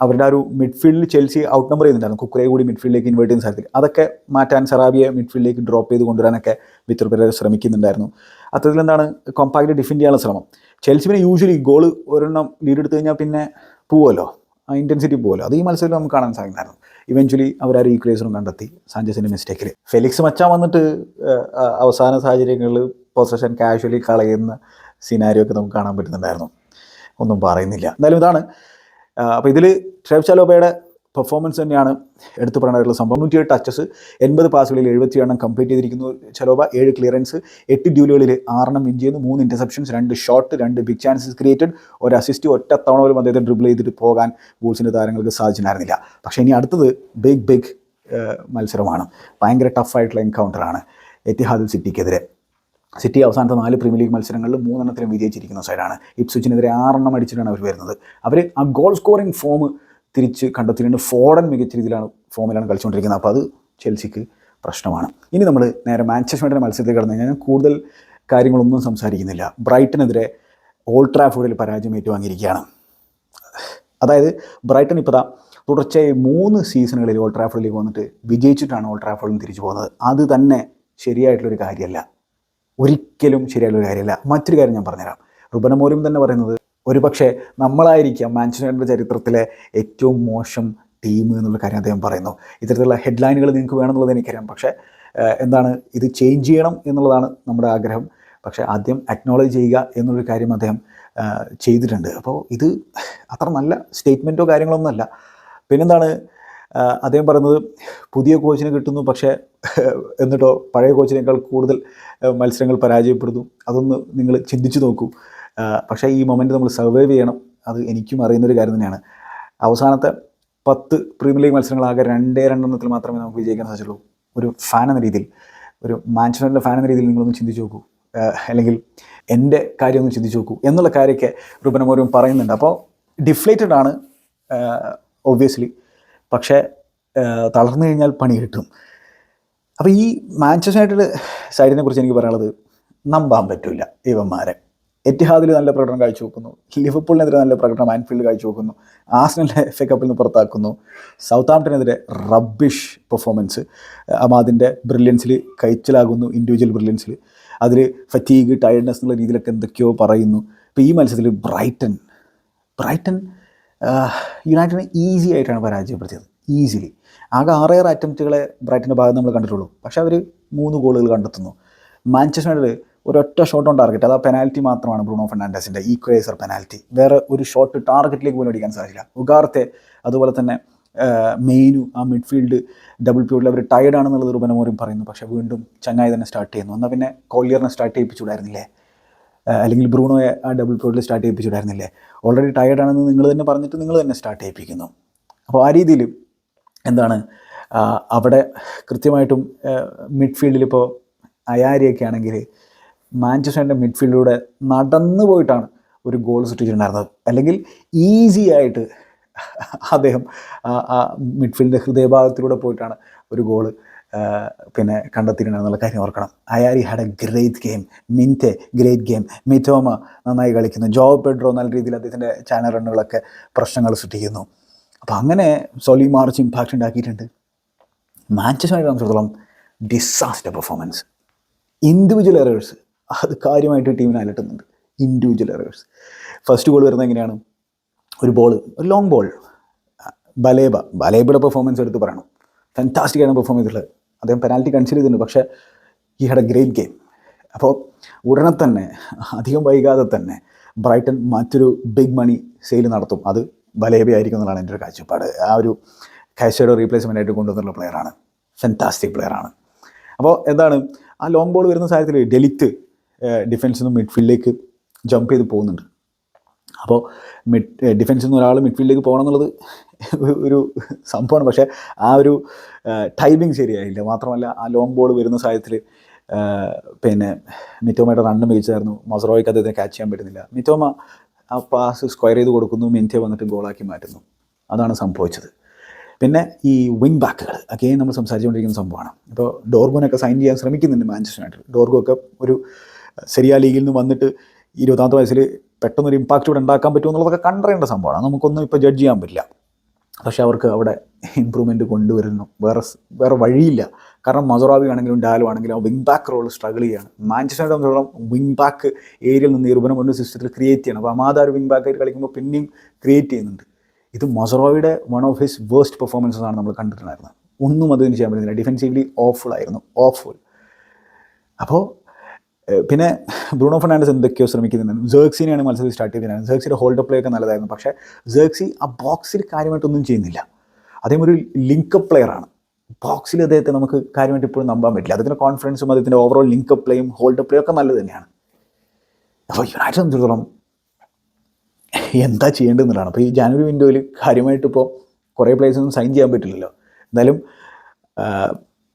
അവരുടെ ആ ഒരു മിഡ്ഫീൽഡിൽ ചെൽസി ഔട്ട് നമ്പർ ചെയ്യുന്നുണ്ടായിരുന്നു. കുക്കറെ കൂടി മിഡ്ഫീൽഡിലേക്ക് ഇൻവേർട്ട് ചെയ്യുന്ന സാഹചര്യത്തിൽ. അതൊക്കെ മാറ്റാൻ സറാബിയെ മിഡ്ഫീൽഡിലേക്ക് ഡ്രോപ്പ് ചെയ്ത് കൊണ്ടുവരാനൊക്കെ വിത്തർ ശ്രമിക്കുന്നുണ്ടായിരുന്നു. അത്തരത്തിൽ എന്താണ് കോമ്പാക്റ്റ് ഡിഫെൻഡ് ചെയ്യാനുള്ള ശ്രമം. ചെൽസി പിന്നെ യൂഷ്വലി ഗോൾ ഒരെണ്ണം ലീഡ് എടുത്തു കഴിഞ്ഞാൽ പിന്നെ പോവുമല്ലോ. ഇന്റൻസിറ്റി പോലും അത് ഈ മത്സരത്തിൽ നമുക്ക് കാണാൻ സാധിക്കുന്നായിരുന്നു ഇവഞ്ച്വലി അവർ ആ ഈക്വലൈസറും കണ്ടെത്തി സാഞ്ചസിന്റെ മിസ്റ്റേക്കിൽ ഫെലിക്സ് മച്ചാൻ വന്നിട്ട് അവസാന സാഹചര്യങ്ങളിൽ പൊസഷൻ കാഷ്വലി കളയുന്ന സിനാരിയോ ഒക്കെ നമുക്ക് കാണാൻ പറ്റുന്നുണ്ടായിരുന്നു. ഒന്നും പറയുന്നില്ല. എന്തായാലും ഇതാണ്. അപ്പോൾ ഇതിൽ ഷെഫ് ചലോബയുടെ പെർഫോമൻസ് തന്നെയാണ് എടുത്തു പറയാനായിട്ടുള്ള സംഭവം. നൂറ്റിയേഴ് ടച്ചസ് എൺപത് പാസുകളിൽ എഴുപത്തി എണ്ണം കംപ്ലീറ്റ് ചെയ്തിരിക്കുന്നു ചലോബ ഏഴ് ക്ലിയറൻസ് എട്ട് ഡ്യൂലുകളിൽ ആറെണ്ണം വിൻ ചെയ്യുന്നു മൂന്ന് ഇന്റർസെപ്ഷൻസ് രണ്ട് ഷോട്ട് രണ്ട് ബിഗ് ചാൻസസ് ക്രിയേറ്റഡ് ഒരു അസിസ്റ്റ് ഒറ്റ തവണ പോലും അദ്ദേഹത്തെ ഡ്രിബിൾ ചെയ്തിട്ട് പോകാൻ ബൂൾസിന്റെ താരങ്ങൾക്ക് സാധിച്ചിട്ടുണ്ടായിരുന്നില്ല. പക്ഷേ ഇനി അടുത്തത് ബിഗ് ബിഗ് മത്സരമാണ്. ഭയങ്കര ടഫായിട്ടുള്ള എൻകൗണ്ടറാണ് എത്തിഹാദിൽ സിറ്റിക്കെതിരെ. സിറ്റി അവസാനത്തെ നാല് പ്രീമിയർ ലീഗ് മത്സരങ്ങളിൽ മൂന്നെണ്ണത്തിലും വിജയിച്ചിരിക്കുന്ന സൈഡാണ് ഇപ്സ്വിച്ചിനെതിരെ ആറെണ്ണം അടിച്ചിട്ടാണ് അവർ വരുന്നത്. അവർ ആ ഗോൾ സ്കോറിംഗ് ഫോം തിരിച്ച് കണ്ടെത്തിയിട്ടുണ്ട്. ഫോഡൻ മികച്ച രീതിയിലാണ് ഫോമിലാണ് കളിച്ചുകൊണ്ടിരിക്കുന്നത്. അപ്പോൾ അത് ചെൽസിക്ക് പ്രശ്നമാണ്. ഇനി നമ്മൾ നേരെ മാഞ്ചസ്റ്റർ യുണൈറ്റഡ് മത്സരത്തിൽ കടന്നു കഴിഞ്ഞാൽ കൂടുതൽ കാര്യങ്ങളൊന്നും സംസാരിക്കുന്നില്ല. ബ്രൈറ്റനെതിരെ ഓൾഡ് ട്രാഫോർഡിൽ പരാജയം ഏറ്റുവാങ്ങിയിരിക്കുകയാണ്. അതായത് ബ്രൈറ്റൺ ഇപ്പോൾ തുടർച്ചയായി മൂന്ന് സീസണുകളിൽ ഓൾഡ് വന്നിട്ട് വിജയിച്ചിട്ടാണ് ഓൾഡ് തിരിച്ചു പോകുന്നത്. അത് തന്നെ ശരിയായിട്ടുള്ളൊരു കാര്യമല്ല. ഒരിക്കലും ശരിയായിട്ടുള്ളൊരു കാര്യമല്ല. മറ്റൊരു കാര്യം ഞാൻ പറഞ്ഞുതരാം. റുബനമോരും തന്നെ പറയുന്നത് ഒരു പക്ഷേ നമ്മളായിരിക്കാം മാഞ്ചസ്റ്റർ ചരിത്രത്തിലെ ഏറ്റവും മോശം ടീം എന്നുള്ള കാര്യം അദ്ദേഹം പറയുന്നു. ഇത്തരത്തിലുള്ള ഹെഡ്ലൈനുകൾ നിങ്ങൾക്ക് വേണമെന്നുള്ളത് എനിക്കറിയാം. പക്ഷേ എന്താണ് ഇത് ചേഞ്ച് ചെയ്യണം എന്നുള്ളതാണ് നമ്മുടെ ആഗ്രഹം. പക്ഷേ ആദ്യം അക്നോളജ് ചെയ്യുക എന്നുള്ളൊരു കാര്യം അദ്ദേഹം ചെയ്തിട്ടുണ്ട്. അപ്പോൾ ഇത് അത്ര നല്ല സ്റ്റേറ്റ്മെന്റോ കാര്യങ്ങളൊന്നുമല്ല പിന്നെന്താണ് അദ്ദേഹം പറയുന്നത് പുതിയ കോച്ചിനെ കിട്ടുന്നു. പക്ഷേ എന്നിട്ടോ പഴയ കോച്ചിനേക്കാൾ കൂടുതൽ മത്സരങ്ങൾ പരാജയപ്പെടുന്നു. അതൊന്ന് നിങ്ങൾ ചിന്തിച്ചു നോക്കൂ. പക്ഷേ ഈ മൊമെന്റ് നമ്മൾ സർവൈവ് ചെയ്യണം. അത് എനിക്കും അറിയുന്നൊരു കാര്യം തന്നെയാണ്. അവസാനത്തെ പത്ത് പ്രീമിയർ ലീഗ് മത്സരങ്ങളാകെ രണ്ടേ രണ്ടെണ്ണത്തിൽ മാത്രമേ നമുക്ക് വിജയിക്കാൻ സാധിച്ചുള്ളൂ. ഒരു ഫാൻ എന്ന രീതിയിൽ ഒരു മാൻഷനറിന്റെ ഫാൻ എന്ന രീതിയിൽ നിങ്ങളൊന്ന് ചിന്തിച്ച് നോക്കൂ. അല്ലെങ്കിൽ എന്റെ കാര്യം ഒന്ന് ചിന്തിച്ച് നോക്കൂ എന്നുള്ള കാര്യമൊക്കെ രൂപനമോരും പറയുന്നുണ്ട്. അപ്പോൾ ഡിഫ്ലേറ്റഡ് ആണ് ഒബ്വിയസ്ലി പക്ഷേ തളർന്നു കഴിഞ്ഞാൽ പണി കിട്ടും. അപ്പോൾ ഈ മാഞ്ചസ്റ്റർ യുണൈറ്റഡ് സൈഡിനെ കുറിച്ച് എനിക്ക് പറയാനുള്ളത് നമ്പാൻ പറ്റില്ല ഇവന്മാരെ. എറ്റിഹാദിൽ നല്ല പ്രകടനം കാഴ്ച വെക്കുന്നു ലിവർപൂളിനെതിരെ നല്ല പ്രകടനം ആൻഫീൽഡ് കാഴ്ചവെക്കുന്നു. ആസ്നലിനെ എഫ് എ കപ്പിൽ നിന്ന് പുറത്താക്കുന്നു. സൗത്ത് ആംപ്ടനെതിരെ റബ്ബിഷ് പെർഫോമൻസ് അമാദിന്റെ ബ്രില്യൻസിൽ കൈച്ചിലാകുന്നു ഇൻഡിവിജ്വൽ ബ്രില്യൻസിൽ അതിൽ ഫറ്റീഗ് ടയർഡ്നെസ് എന്നുള്ള രീതിയിലൊക്കെ എന്തൊക്കെയോ പറയുന്നു. ഇപ്പോൾ ഈ മത്സരത്തിൽ ബ്രൈറ്റൺ ബ്രൈറ്റൺ യുണൈറ്റഡിനെ ഈസി ആയിട്ടാണ് പരാജയപ്പെടുത്തിയത്. ഈസിലി ആകെ ആറേറെ അറ്റംപ്റ്റുകളെ ബ്രൈറ്റന്റെ ഭാഗത്ത് നമ്മൾ കണ്ടിട്ടുള്ളൂ. പക്ഷേ അവർ മൂന്ന് ഗോളുകൾ കണ്ടെത്തുന്നു. മാഞ്ചസ്റ്റർ ഒരൊറ്റ ഷോട്ട് ഓൺ ടാർഗറ്റ് അത് പെനാൽറ്റി മാത്രമാണ് ബ്രൂണോ ഫെർണാണ്ടസിന്റെ ഈക്വലൈസർ പെനാൽറ്റി വേറെ ഒരു ഷോട്ട് ടാർഗറ്റിലേക്ക് പോലും അടിക്കാൻ സാധിച്ചില്ല. ഉഗാർത്തെ അതുപോലെ തന്നെ മെയിനു ആ മിഡ്ഫീൽഡ് ഡബിൾ പ്യൂഡിൽ അവർ ടയർഡ് ആണെന്നുള്ളത് റുബനമോരും പറയുന്നു. പക്ഷേ വീണ്ടും ചങ്ങായി തന്നെ സ്റ്റാർട്ട് ചെയ്യുന്നു. എന്നാൽ പിന്നെ കോളിയറിനെ സ്റ്റാർട്ട് ചെയ്യിപ്പിച്ചുകൂടായിരുന്നില്ലേ അല്ലെങ്കിൽ ബ്രൂണോയെ ആ ഡബിൾ പ്യൂഡിൽ സ്റ്റാർട്ട് ചെയ്യിപ്പിച്ചുകൂടായിരുന്നില്ലേ ഓൾറെഡി ടയർഡ് ആണെന്ന് നിങ്ങൾ തന്നെ പറഞ്ഞിട്ട് നിങ്ങൾ തന്നെ സ്റ്റാർട്ട് ചെയ്യിപ്പിക്കുന്നു. അപ്പോൾ ആ രീതിയിൽ എന്താണ് അവിടെ കൃത്യമായിട്ടും മിഡ്ഫീൽഡിൽ ഇപ്പോൾ അയാരിയൊക്കെ ആണെങ്കിൽ മാഞ്ചസ്റ്ററിന്റെ മിഡ്ഫീൽഡിലൂടെ നടന്നു പോയിട്ടാണ് ഒരു ഗോൾ സൃഷ്ടിച്ചിട്ടുണ്ടായിരുന്നത്. അല്ലെങ്കിൽ ഈസി ആയിട്ട് അദ്ദേഹം മിഡ്ഫീൽഡിന്റെ ഹൃദയഭാഗത്തിലൂടെ പോയിട്ടാണ് ഒരു ഗോൾ പിന്നെ കണ്ടെത്തിയിട്ടുണ്ടെന്നുള്ള കാര്യം ഓർക്കണം. Ayari had a great game മിന്റെ great game Mitoma നന്നായി കളിക്കുന്നു. ജോബ് പെഡ്രോ നല്ല രീതിയിൽ അദ്ദേഹത്തിന്റെ ചാനൽ റണ്ണുകളൊക്കെ പ്രശ്നങ്ങൾ സൃഷ്ടിക്കുന്നു. അപ്പോൾ അങ്ങനെ സോളി മാർച്ച് ഇമ്പാക്റ്റ് ഉണ്ടാക്കിയിട്ടുണ്ട്. മാഞ്ചസ്റ്റർ സംബന്ധിച്ചിടത്തോളം ഡിസാസ്റ്റർ പെർഫോമൻസ് ഇൻഡിവിജ്വൽ എറേഴ്സ് അത് കാര്യമായിട്ട് ടീമിനെ അലട്ടുന്നുണ്ട്. ഇൻഡിവിജ്വൽ എറേഴ്സ് ഫസ്റ്റ് ഗോൾ വരുന്നത് എങ്ങനെയാണ്? ഒരു ബോൾ ഒരു ലോങ് ബോൾ ബലേബ ബലേബയുടെ പെർഫോമൻസ് എടുത്ത് പറയണം. ഫാന്റാസ്റ്റിക് ആണ് പെർഫോം ചെയ്തിട്ടുള്ളത് അദ്ദേഹം പെനാൽറ്റി കൺസിഡർ ചെയ്തിട്ടുണ്ട് പക്ഷേ ഈ ഹാഡ് എ ഗ്രേറ്റ് ഗെയിം അപ്പോൾ ഉടനെ തന്നെ അധികം വൈകാതെ തന്നെ ബ്രൈറ്റൺ മറ്റൊരു ബിഗ് മണി സെയിൽ നടത്തും. അത് ബലേബ ആയിരിക്കും എന്നുള്ളതാണ് എന്റെ ഒരു കാഴ്ചപ്പാട്. ആ ഒരു കാശയുടെ റീപ്ലേസ്മെന്റ് ആയിട്ട് കൊണ്ടുവന്നിട്ടുള്ള പ്ലെയറാണ് ഫെന്റാസ്റ്റിക് പ്ലെയറാണ് അപ്പോൾ എന്താണ്? ആ ലോങ് ബോൾ വരുന്ന സാഹചര്യത്തിൽ ഡെലിറ്റ് ഡിഫൻസിൽ നിന്ന് മിഡ്ഫീൽഡിലേക്ക് ജമ്പ് ചെയ്ത് പോകുന്നുണ്ട്. അപ്പോൾ മിഡ് ഡിഫൻസിൽ നിന്ന് ഒരാൾ മിഡ്ഫീൽഡിലേക്ക് പോകണം എന്നുള്ളത് ഒരു- സംഭവമാണ്. പക്ഷേ ആ ഒരു ടൈമിങ് ശരിയായില്ല. മാത്രമല്ല ആ ലോങ് ബോൾ വരുന്ന സാഹചര്യത്തിൽ പിന്നെ മിറ്റോമയുടെ റണ്ണ് മികച്ചതായിരുന്നു. മൊസറോയ്ക്ക് അദ്ദേഹത്തിന് ക്യാച്ച് ചെയ്യാൻ പറ്റുന്നില്ല. മിറ്റോമ ആ പാസ് സ്ക്വയർ ചെയ്ത് കൊടുക്കുന്നു. മിന്റെ വന്നിട്ട് ഗോളാക്കി മാറ്റുന്നു. അതാണ് സംഭവിച്ചത്. പിന്നെ ഈ വിങ് ബാക്കുകൾ അഗെയിൻ നമ്മൾ സംസാരിച്ചുകൊണ്ടിരിക്കുന്ന സംഭവമാണ്. ഇപ്പോൾ ഡോർഗോനൊക്കെ സൈൻ ചെയ്യാൻ ശ്രമിക്കുന്നുണ്ട് മാഞ്ചസ്റ്റർ യുണൈറ്റഡ്. ഡോർഗോ ഒക്കെ ഒരു സെരിയ ലീഗിൽ നിന്ന് വന്നിട്ട് ഇരുപതാമത്തെ വയസ്സിൽ പെട്ടെന്നൊരു ഇമ്പാക്റ്റ് ഇവിടെ ഉണ്ടാക്കാൻ പറ്റുമോ എന്നുള്ളതൊക്കെ കണ്ടറിയേണ്ട സംഭവമാണ്. നമുക്കൊന്നും ഇപ്പോൾ ജഡ്ജ് ചെയ്യാൻ പറ്റില്ല. പക്ഷേ അവർക്ക് അവിടെ ഇമ്പ്രൂവ്മെന്റ് കൊണ്ടുവരുന്നു. വേറെ വേറെ വഴിയില്ല. കാരണം മസറാവി ആണെങ്കിലും ഡാലോ ആണെങ്കിലും വിങ് ബാക്ക് റോൾ സ്ട്രഗിൾ ചെയ്യാണ്. മാഞ്ചസ്റ്ററിനെ സംബന്ധിച്ചിടത്തോളം വിങ് ബാക്ക് ഏരിയയിൽ നിന്ന് ഇരുപനം കൊണ്ട് സിസ്റ്റത്തിൽ ക്രിയേറ്റ് ചെയ്യണം. അപ്പോൾ അമാദ ഒരു വിങ് ബാക്ക് കളിക്കുമ്പോൾ പിന്നെയും ക്രിയേറ്റ് ചെയ്യുന്നുണ്ട്. ഇത് മൊസറോയുടെ one of his worst performances ആണ് നമ്മൾ കണ്ടിട്ടുണ്ടായിരുന്നത്. ഒന്നും അതിന് ചെയ്യാൻ പറ്റുന്നില്ല. ഡിഫെൻസീവ്ലി ഓഫുൾ ആയിരുന്നു. ഓഫുൾ അപ്പോൾ പിന്നെ ബ്രൂണോ ഫെർണാണ്ടസ് എന്തൊക്കെയോ ശ്രമിക്കുന്നുണ്ട്. ജേർക്സിനെയാണ് മത്സരത്തിൽ സ്റ്റാർട്ട് ചെയ്തിരുന്നത്. ജേർക്സിയുടെ ഹോൾഡ് പ്ലേ ഒക്കെ നല്ലതായിരുന്നു. പക്ഷേ ജേർക്സി ആ ബോക്സിൽ കാര്യമായിട്ടൊന്നും ചെയ്യുന്നില്ല. അദ്ദേഹം ഒരു ലിങ്കപ്പ് പ്ലെയറാണ് ബോക്സിൽ അദ്ദേഹത്തെ നമുക്ക് കാര്യമായിട്ട് ഇപ്പോഴും നമ്പാൻ പറ്റില്ല. അദ്ദേഹത്തിന്റെ കോൺഫിഡൻസും അദ്ദേഹത്തിന്റെ ഓവറോൾ ലിങ്കപ്പ് പ്ലേയും ഹോൾഡ് പ്ലേ ഒക്കെ നല്ലത് തന്നെയാണ്. അപ്പോൾ യുണൈറ്റഡ് സംബന്ധിച്ചിടത്തോളം എന്താ ചെയ്യേണ്ടതെന്നുള്ളതാണ്. അപ്പോൾ ഈ ജാനുവരി വിൻഡോയിൽ കാര്യമായിട്ട് ഇപ്പോൾ കുറേ പ്ലേസൊന്നും സൈൻ ചെയ്യാൻ പറ്റില്ലല്ലോ. എന്നാലും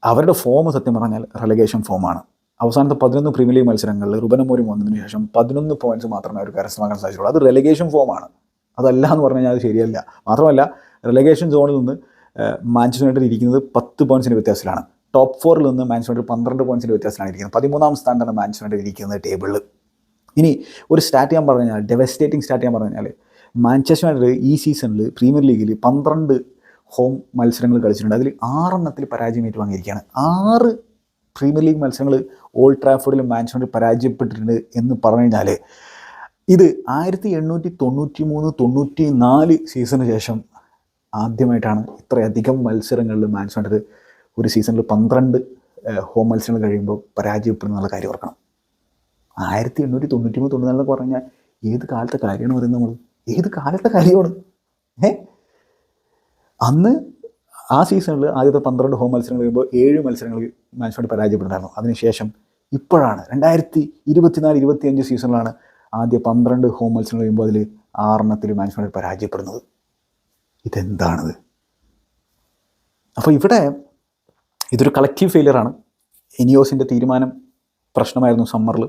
അവരുടെ ഫോം സത്യം പറഞ്ഞാൽ റെലഗേഷൻ ഫോമാണ് അവസാനത്തെ പതിനൊന്ന് പ്രീമിയർ ലീഗ് മത്സരങ്ങളിൽ റുബനമൂരി വന്നതിന് ശേഷം പതിനൊന്ന് പോയിന്റ്സ് മാത്രമേ അവർ കരസ്ഥമാക്കാൻ സാധിച്ചുള്ളൂ. അത് റെലഗേഷൻ ഫോമാണ് അതല്ല എന്ന് പറഞ്ഞു കഴിഞ്ഞാൽ അത് ശരിയല്ല. മാത്രമല്ല റിലഗേഷൻ സോണിൽ നിന്ന് മാഞ്ചസ്റ്റർ യുണൈറ്റഡ് ഇരിക്കുന്നത് പത്ത് പോയിന്റ്സിന്റെ വ്യത്യാസത്തിലാണ്. ടോപ്പ് ഫോറിൽ നിന്ന് മാഞ്ചസ്റ്റർ യുണൈറ്റഡ് പന്ത്രണ്ട് പോയിന്റ്സിന്റെ വ്യത്യാസത്തിലാണ് ഇരിക്കുന്നത്. പതിമൂന്നാം സ്ഥാനത്താണ് മാഞ്ചസ്റ്റർ യുണൈറ്റഡ് ഇരിക്കുന്നത് ടേബിളിൽ ഇനി ഒരു സ്റ്റാർട്ട് ഞാൻ പറഞ്ഞു കഴിഞ്ഞാൽ ഡെവസ്റ്റേറ്റിംഗ് സ്റ്റാർട്ട് ഞാൻ പറഞ്ഞു കഴിഞ്ഞാൽ മാഞ്ചസ്റ്റർ യുണൈറ്റഡ് ഈ സീസണിൽ പ്രീമിയർ ലീഗിൽ പന്ത്രണ്ട് ഹോം മത്സരങ്ങൾ കളിച്ചിട്ടുണ്ട്. അതിൽ ആറെണ്ണത്തിൽ പരാജയം ഏറ്റുവാങ്ങിയിരിക്കുകയാണ് ആറ് പ്രീമിയർ ലീഗ് മത്സരങ്ങൾ ഓൾഡ് ട്രാഫോർഡിലും മാഞ്ചസ്റ്റർ പരാജയപ്പെട്ടിട്ടുണ്ട് എന്ന് പറഞ്ഞു കഴിഞ്ഞാൽ ഇത് ആയിരത്തി എണ്ണൂറ്റി തൊണ്ണൂറ്റി മൂന്ന് തൊണ്ണൂറ്റി നാല് സീസണിന് ശേഷം ആദ്യമായിട്ടാണ് ഇത്രയധികം മത്സരങ്ങളിൽ മാഞ്ചസ്റ്റർ ഒരു സീസണിൽ പന്ത്രണ്ട് ഹോം മത്സരങ്ങൾ കഴിയുമ്പോൾ പരാജയപ്പെടുന്നുള്ള കാര്യം ഓർക്കണം. ആയിരത്തി എണ്ണൂറ്റി തൊണ്ണൂറ്റി മൂന്ന് തൊണ്ണൂറ്റി പറഞ്ഞാൽ ഏത് കാലത്തെ കാര്യമാണ് പറയുന്നത് നമ്മൾ ഏത് കാലത്തെ കാര്യമാണ്? ഏ അന്ന് ആ സീസണിൽ ആദ്യത്തെ പന്ത്രണ്ട് ഹോം മത്സരങ്ങൾ കഴിയുമ്പോൾ ഏഴ് മത്സരങ്ങൾ മാൻസ്ഫോർഡ് പരാജയപ്പെടുന്നുണ്ടായിരുന്നു അതിനുശേഷം ഇപ്പോഴാണ് രണ്ടായിരത്തി ഇരുപത്തിനാല് ഇരുപത്തിയഞ്ച് സീസണിലാണ് ആദ്യ പന്ത്രണ്ട് ഹോം മത്സരങ്ങൾ കഴിയുമ്പോൾ അതിൽ ആറെണ്ണത്തിൽ മാൻസ്ഫോർഡ് പരാജയപ്പെടുന്നത്. ഇതെന്താണത്? അപ്പോൾ ഇവിടെ ഇതൊരു കളക്റ്റീവ് ഫെയിലിയറാണ് ഇനിയോസിന്റെ തീരുമാനം പ്രശ്നമായിരുന്നു സമ്മറിൽ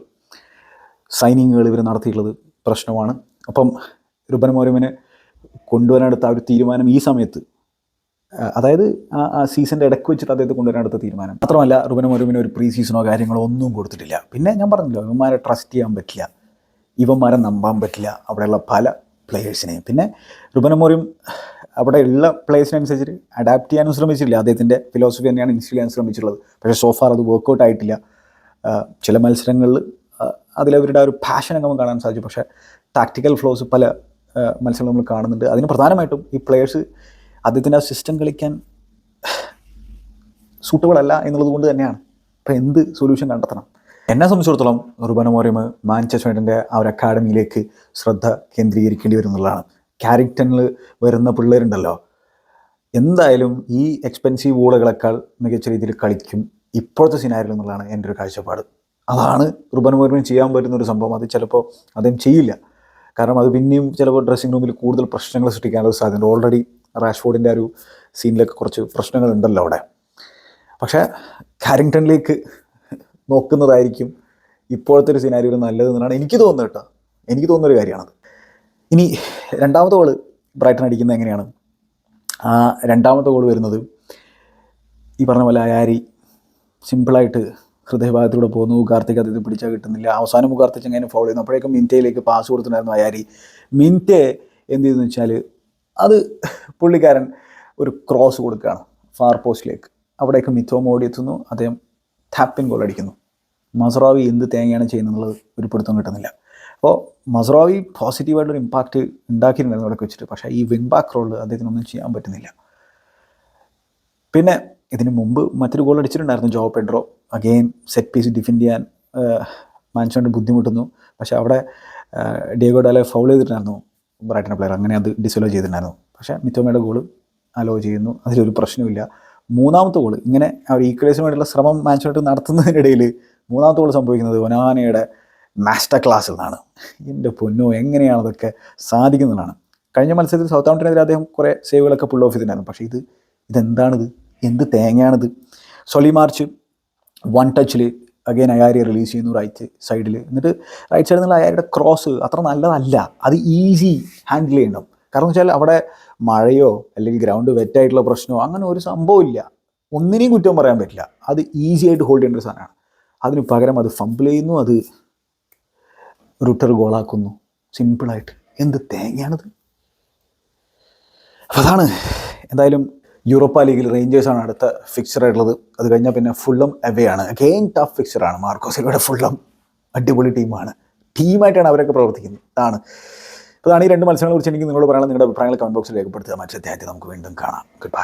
സൈനിങ്ങുകൾ ഇവർ നടത്തിയിട്ടുള്ളത് പ്രശ്നമാണ്. അപ്പം രുബൻ മോരമിനെ കൊണ്ടുവരാനെടുത്ത ആ ഒരു തീരുമാനം ഈ സമയത്ത് അതായത് ആ സീസണിന്റെ ഇടയ്ക്ക് വെച്ചിട്ട് അദ്ദേഹത്തെ കൊണ്ടുവരാൻ അടുത്ത തീരുമാനം. മാത്രമല്ല റുബനും ഒരുവിനും ഒരു പ്രീ സീസണോ കാര്യങ്ങളോ ഒന്നും കൊടുത്തിട്ടില്ല. പിന്നെ ഞാൻ പറഞ്ഞല്ലോ ഇവന്മാരെ ട്രസ്റ്റ് ചെയ്യാൻ പറ്റില്ല. ഇവന്മാരെ നമ്പാൻ പറ്റില്ല. അവിടെയുള്ള പല പ്ലെയേഴ്സിനെയും പിന്നെ റുബൻ മോരും അവിടെ ഉള്ള പ്ലേയേഴ്സിനനുസരിച്ച് അഡാപ്റ്റ് ചെയ്യാനും ശ്രമിച്ചിട്ടില്ല. അദ്ദേഹത്തിന്റെ ഫിലോസഫി തന്നെയാണ് ഇൻസ്റ്റിൽ ചെയ്യാൻ ശ്രമിച്ചിട്ടുള്ളത്. പക്ഷേ സോഫാർ അത് വർക്കൗട്ട് ആയിട്ടില്ല. ചില മത്സരങ്ങളിൽ അതിലവരുടെ ആ ഒരു പാഷൻ നമുക്ക് കാണാൻ സാധിച്ചു. പക്ഷേ ടാക്ടിക്കൽ ഫ്ലോസ് പല മത്സരങ്ങൾ നമ്മൾ കാണുന്നുണ്ട്. അതിന് പ്രധാനമായിട്ടും ഈ പ്ലെയേഴ്സ് അദ്ദേഹത്തിന്റെ ആ സിസ്റ്റം കളിക്കാൻ സൂട്ടബിൾ അല്ല എന്നുള്ളത് കൊണ്ട് തന്നെയാണ്. അപ്പോൾ എന്ത് സൊല്യൂഷൻ കണ്ടെത്തണം? എന്നെ സംബന്ധിച്ചിടത്തോളം റുബന മോറിയം മാഞ്ചസ്റ്റർ യുണൈറ്റഡിന്റെ ആ ഒരു അക്കാഡമിയിലേക്ക് ശ്രദ്ധ കേന്ദ്രീകരിക്കേണ്ടി വരും എന്നുള്ളതാണ്. വരുന്ന പിള്ളേരുണ്ടല്ലോ. എന്തായാലും ഈ എക്സ്പെൻസീവ് വോളുകളെക്കാൾ മികച്ച രീതിയിൽ കളിക്കും ഇപ്പോഴത്തെ സിനാരിൽ എന്നുള്ളതാണ് എന്റെ ഒരു കാഴ്ചപ്പാട്. അതാണ് റുബൻ മോറിമിന് ചെയ്യാൻ പറ്റുന്ന ഒരു സംഭവം. അത് ചിലപ്പോൾ അദ്ദേഹം ചെയ്യില്ല. കാരണം അത് പിന്നെയും ചിലപ്പോൾ ഡ്രസ്സിംഗ് റൂമിൽ കൂടുതൽ പ്രശ്നങ്ങൾ സൃഷ്ടിക്കാനുള്ള സാധ്യതയുണ്ട് ഓൾറെഡി റാഷ്ഫോർഡിന്റെ ഒരു സീനിലൊക്കെ കുറച്ച് പ്രശ്നങ്ങളുണ്ടല്ലോ അവിടെ. പക്ഷേ കാരിങ്ടണിലേക്ക് നോക്കുന്നതായിരിക്കും ഇപ്പോഴത്തെ ഒരു സിനാരിയോയിൽ നല്ലതെന്നാണ് എനിക്ക് തോന്നുന്നത് കേട്ടോ. എനിക്ക് തോന്നുന്നൊരു കാര്യമാണത്. ഇനി രണ്ടാമത്തെ ഗോൾ ബ്രൈറ്റൺ അടിക്കുന്നത് എങ്ങനെയാണ്? ആ രണ്ടാമത്തെ ഗോൾ വരുന്നത് ഈ പറഞ്ഞ പോലെ അയാരി സിമ്പിളായിട്ട് ഹൃദയഭാഗത്തിലൂടെ പോകുന്നു. കാർത്തിക് അത് പിടിച്ചാൽ കിട്ടുന്നില്ല. അവസാനം കാർത്തിക് എങ്ങനെ ഫോളോ ചെയ്യുന്നു. അപ്പോഴേക്കും മിന്റയിലേക്ക് പാസ് കൊടുത്തിട്ടുണ്ടായിരുന്നു അയാരി മിന്റെ എന്ത് ചെയ്തെന്ന് വെച്ചാൽ അത് പുള്ളിക്കാരൻ ഒരു ക്രോസ് കൊടുക്കുകയാണ് ഫാർ പോസ്റ്റിലേക്ക്. അവിടേക്ക് മോഡി ഓടിയെത്തുന്നു അദ്ദേഹം ടാപ്പിൻ ഗോൾ അടിക്കുന്നു. മസറാവി എന്ത് തേങ്ങയാണ് ചെയ്യുന്നത് ഒരു പിടുത്തം കിട്ടുന്നില്ല. അപ്പോൾ മസറാവി പോസിറ്റീവായിട്ടൊരു ഇമ്പാക്റ്റ് ഉണ്ടാക്കിയിട്ടുണ്ടായിരുന്നു അവിടെ വെച്ചിട്ട്. പക്ഷേ ഈ വിങ് ബാക്ക് റോൾ അദ്ദേഹത്തിനൊന്നും ചെയ്യാൻ പറ്റുന്നില്ല. പിന്നെ ഇതിന് മുമ്പ് മറ്റൊരു goal അടിച്ചിട്ടുണ്ടായിരുന്നു Joao Pedro. Again set piece defend ചെയ്യാൻ മാൻച്ചോണ്ട് ബുദ്ധിമുട്ടുന്നു. പക്ഷേ അവിടെ ഡിയോഗോ ഡാലെ ഫൗൾ ചെയ്തിട്ടുണ്ടായിരുന്നു. ബ്രൈറ്റൺ പ്ലെയർ അങ്ങനെ അത് ഡിസലോ ചെയ്തിട്ടുണ്ടായിരുന്നു. പക്ഷേ മിത്തോമയുടെ ഗോൾ അലോ ചെയ്യുന്നു. അതിലൊരു പ്രശ്നമില്ല മൂന്നാമത്തെ ഗോൾ ഇങ്ങനെ ആ ഒരു ഈക്വലേഷന് വേണ്ടിയുള്ള ശ്രമം മാൻച്ചോട്ട് നടത്തുന്നതിനിടയിൽ മൂന്നാമത്തെ ഗോൾ സംഭവിക്കുന്നത് ഒനാനയുടെ മാസ്റ്റർ ക്ലാസ്സിൽ നിന്നാണ്. എന്റെ പൊന്നോ എങ്ങനെയാണ് അതൊക്കെ സാധിക്കുന്നതാണ് കഴിഞ്ഞ മത്സരത്തിൽ സൗത്ത് ആംപ്ടനെതിരെ അദ്ദേഹം കുറേ സേവുകളൊക്കെ പുൾ ഓഫ് ചെയ്തിട്ടുണ്ടായിരുന്നു. പക്ഷേ ഇത് ഇതെന്താണിത്? എന്ത് തേങ്ങയാണിത്? സൊലി മാർച്ച് വൺ ടച്ചിൽ അഗൈൻ അയാരി റിലീസ് ചെയ്യുന്നു റൈറ്റ് സൈഡിൽ എന്നിട്ട് റൈറ്റ് സൈഡിൽ നിന്നുള്ള അയാരുടെ ക്രോസ് അത്ര നല്ലതല്ല. അത് ഈസി ഹാൻഡിൽ ചെയ്യണം. കാരണം വെച്ചാൽ അവിടെ മഴയോ അല്ലെങ്കിൽ ഗ്രൗണ്ട് വെറ്റായിട്ടുള്ള പ്രശ്നമോ അങ്ങനെ ഒരു സംഭവമില്ല ഒന്നിനെയും കുറ്റം പറയാൻ പറ്റില്ല. അത് ഈസി ആയിട്ട് ഹോൾഡ് ചെയ്യേണ്ട ഒരു സാധനമാണ്. അതിന് പകരം അത് ഫംബിൾ ചെയ്യുന്നു അത് റൂട്ടർ ഗോളാക്കുന്നു. സിമ്പിളായിട്ട് എന്ത് തേങ്ങയാണത്? അപ്പോൾ അതാണ്. എന്തായാലും യൂറോപ്പ ലീഗിൽ റേഞ്ചേഴ്സാണ് അടുത്ത ഫിക്സർ ആയിട്ടുള്ളത്. അത് കഴിഞ്ഞാൽ പിന്നെ ഫുള്ളും അവേ ആണ്. അഗെയിൻ ടഫ് ഫിക്സറാണ് മാർക്കോസിലൂടെ ഫുള്ളും അടിപൊളി ടീമാണ്. ടീമായിട്ടാണ് അവരൊക്കെ പ്രവർത്തിക്കുന്നത് അപ്പോൾ അതാണ് ഈ രണ്ട് മത്സരങ്ങളെ കുറിച്ച് എനിക്ക് നിങ്ങളോട് പറയാനുള്ള നിങ്ങളുടെ അഭിപ്രായങ്ങൾ കമന്റ് ബോക്സിൽ രേഖപ്പെടുത്തുക. മറ്റൊരു അധ്യായത്തിൽ നമുക്ക് വീണ്ടും കാണാം. Good bye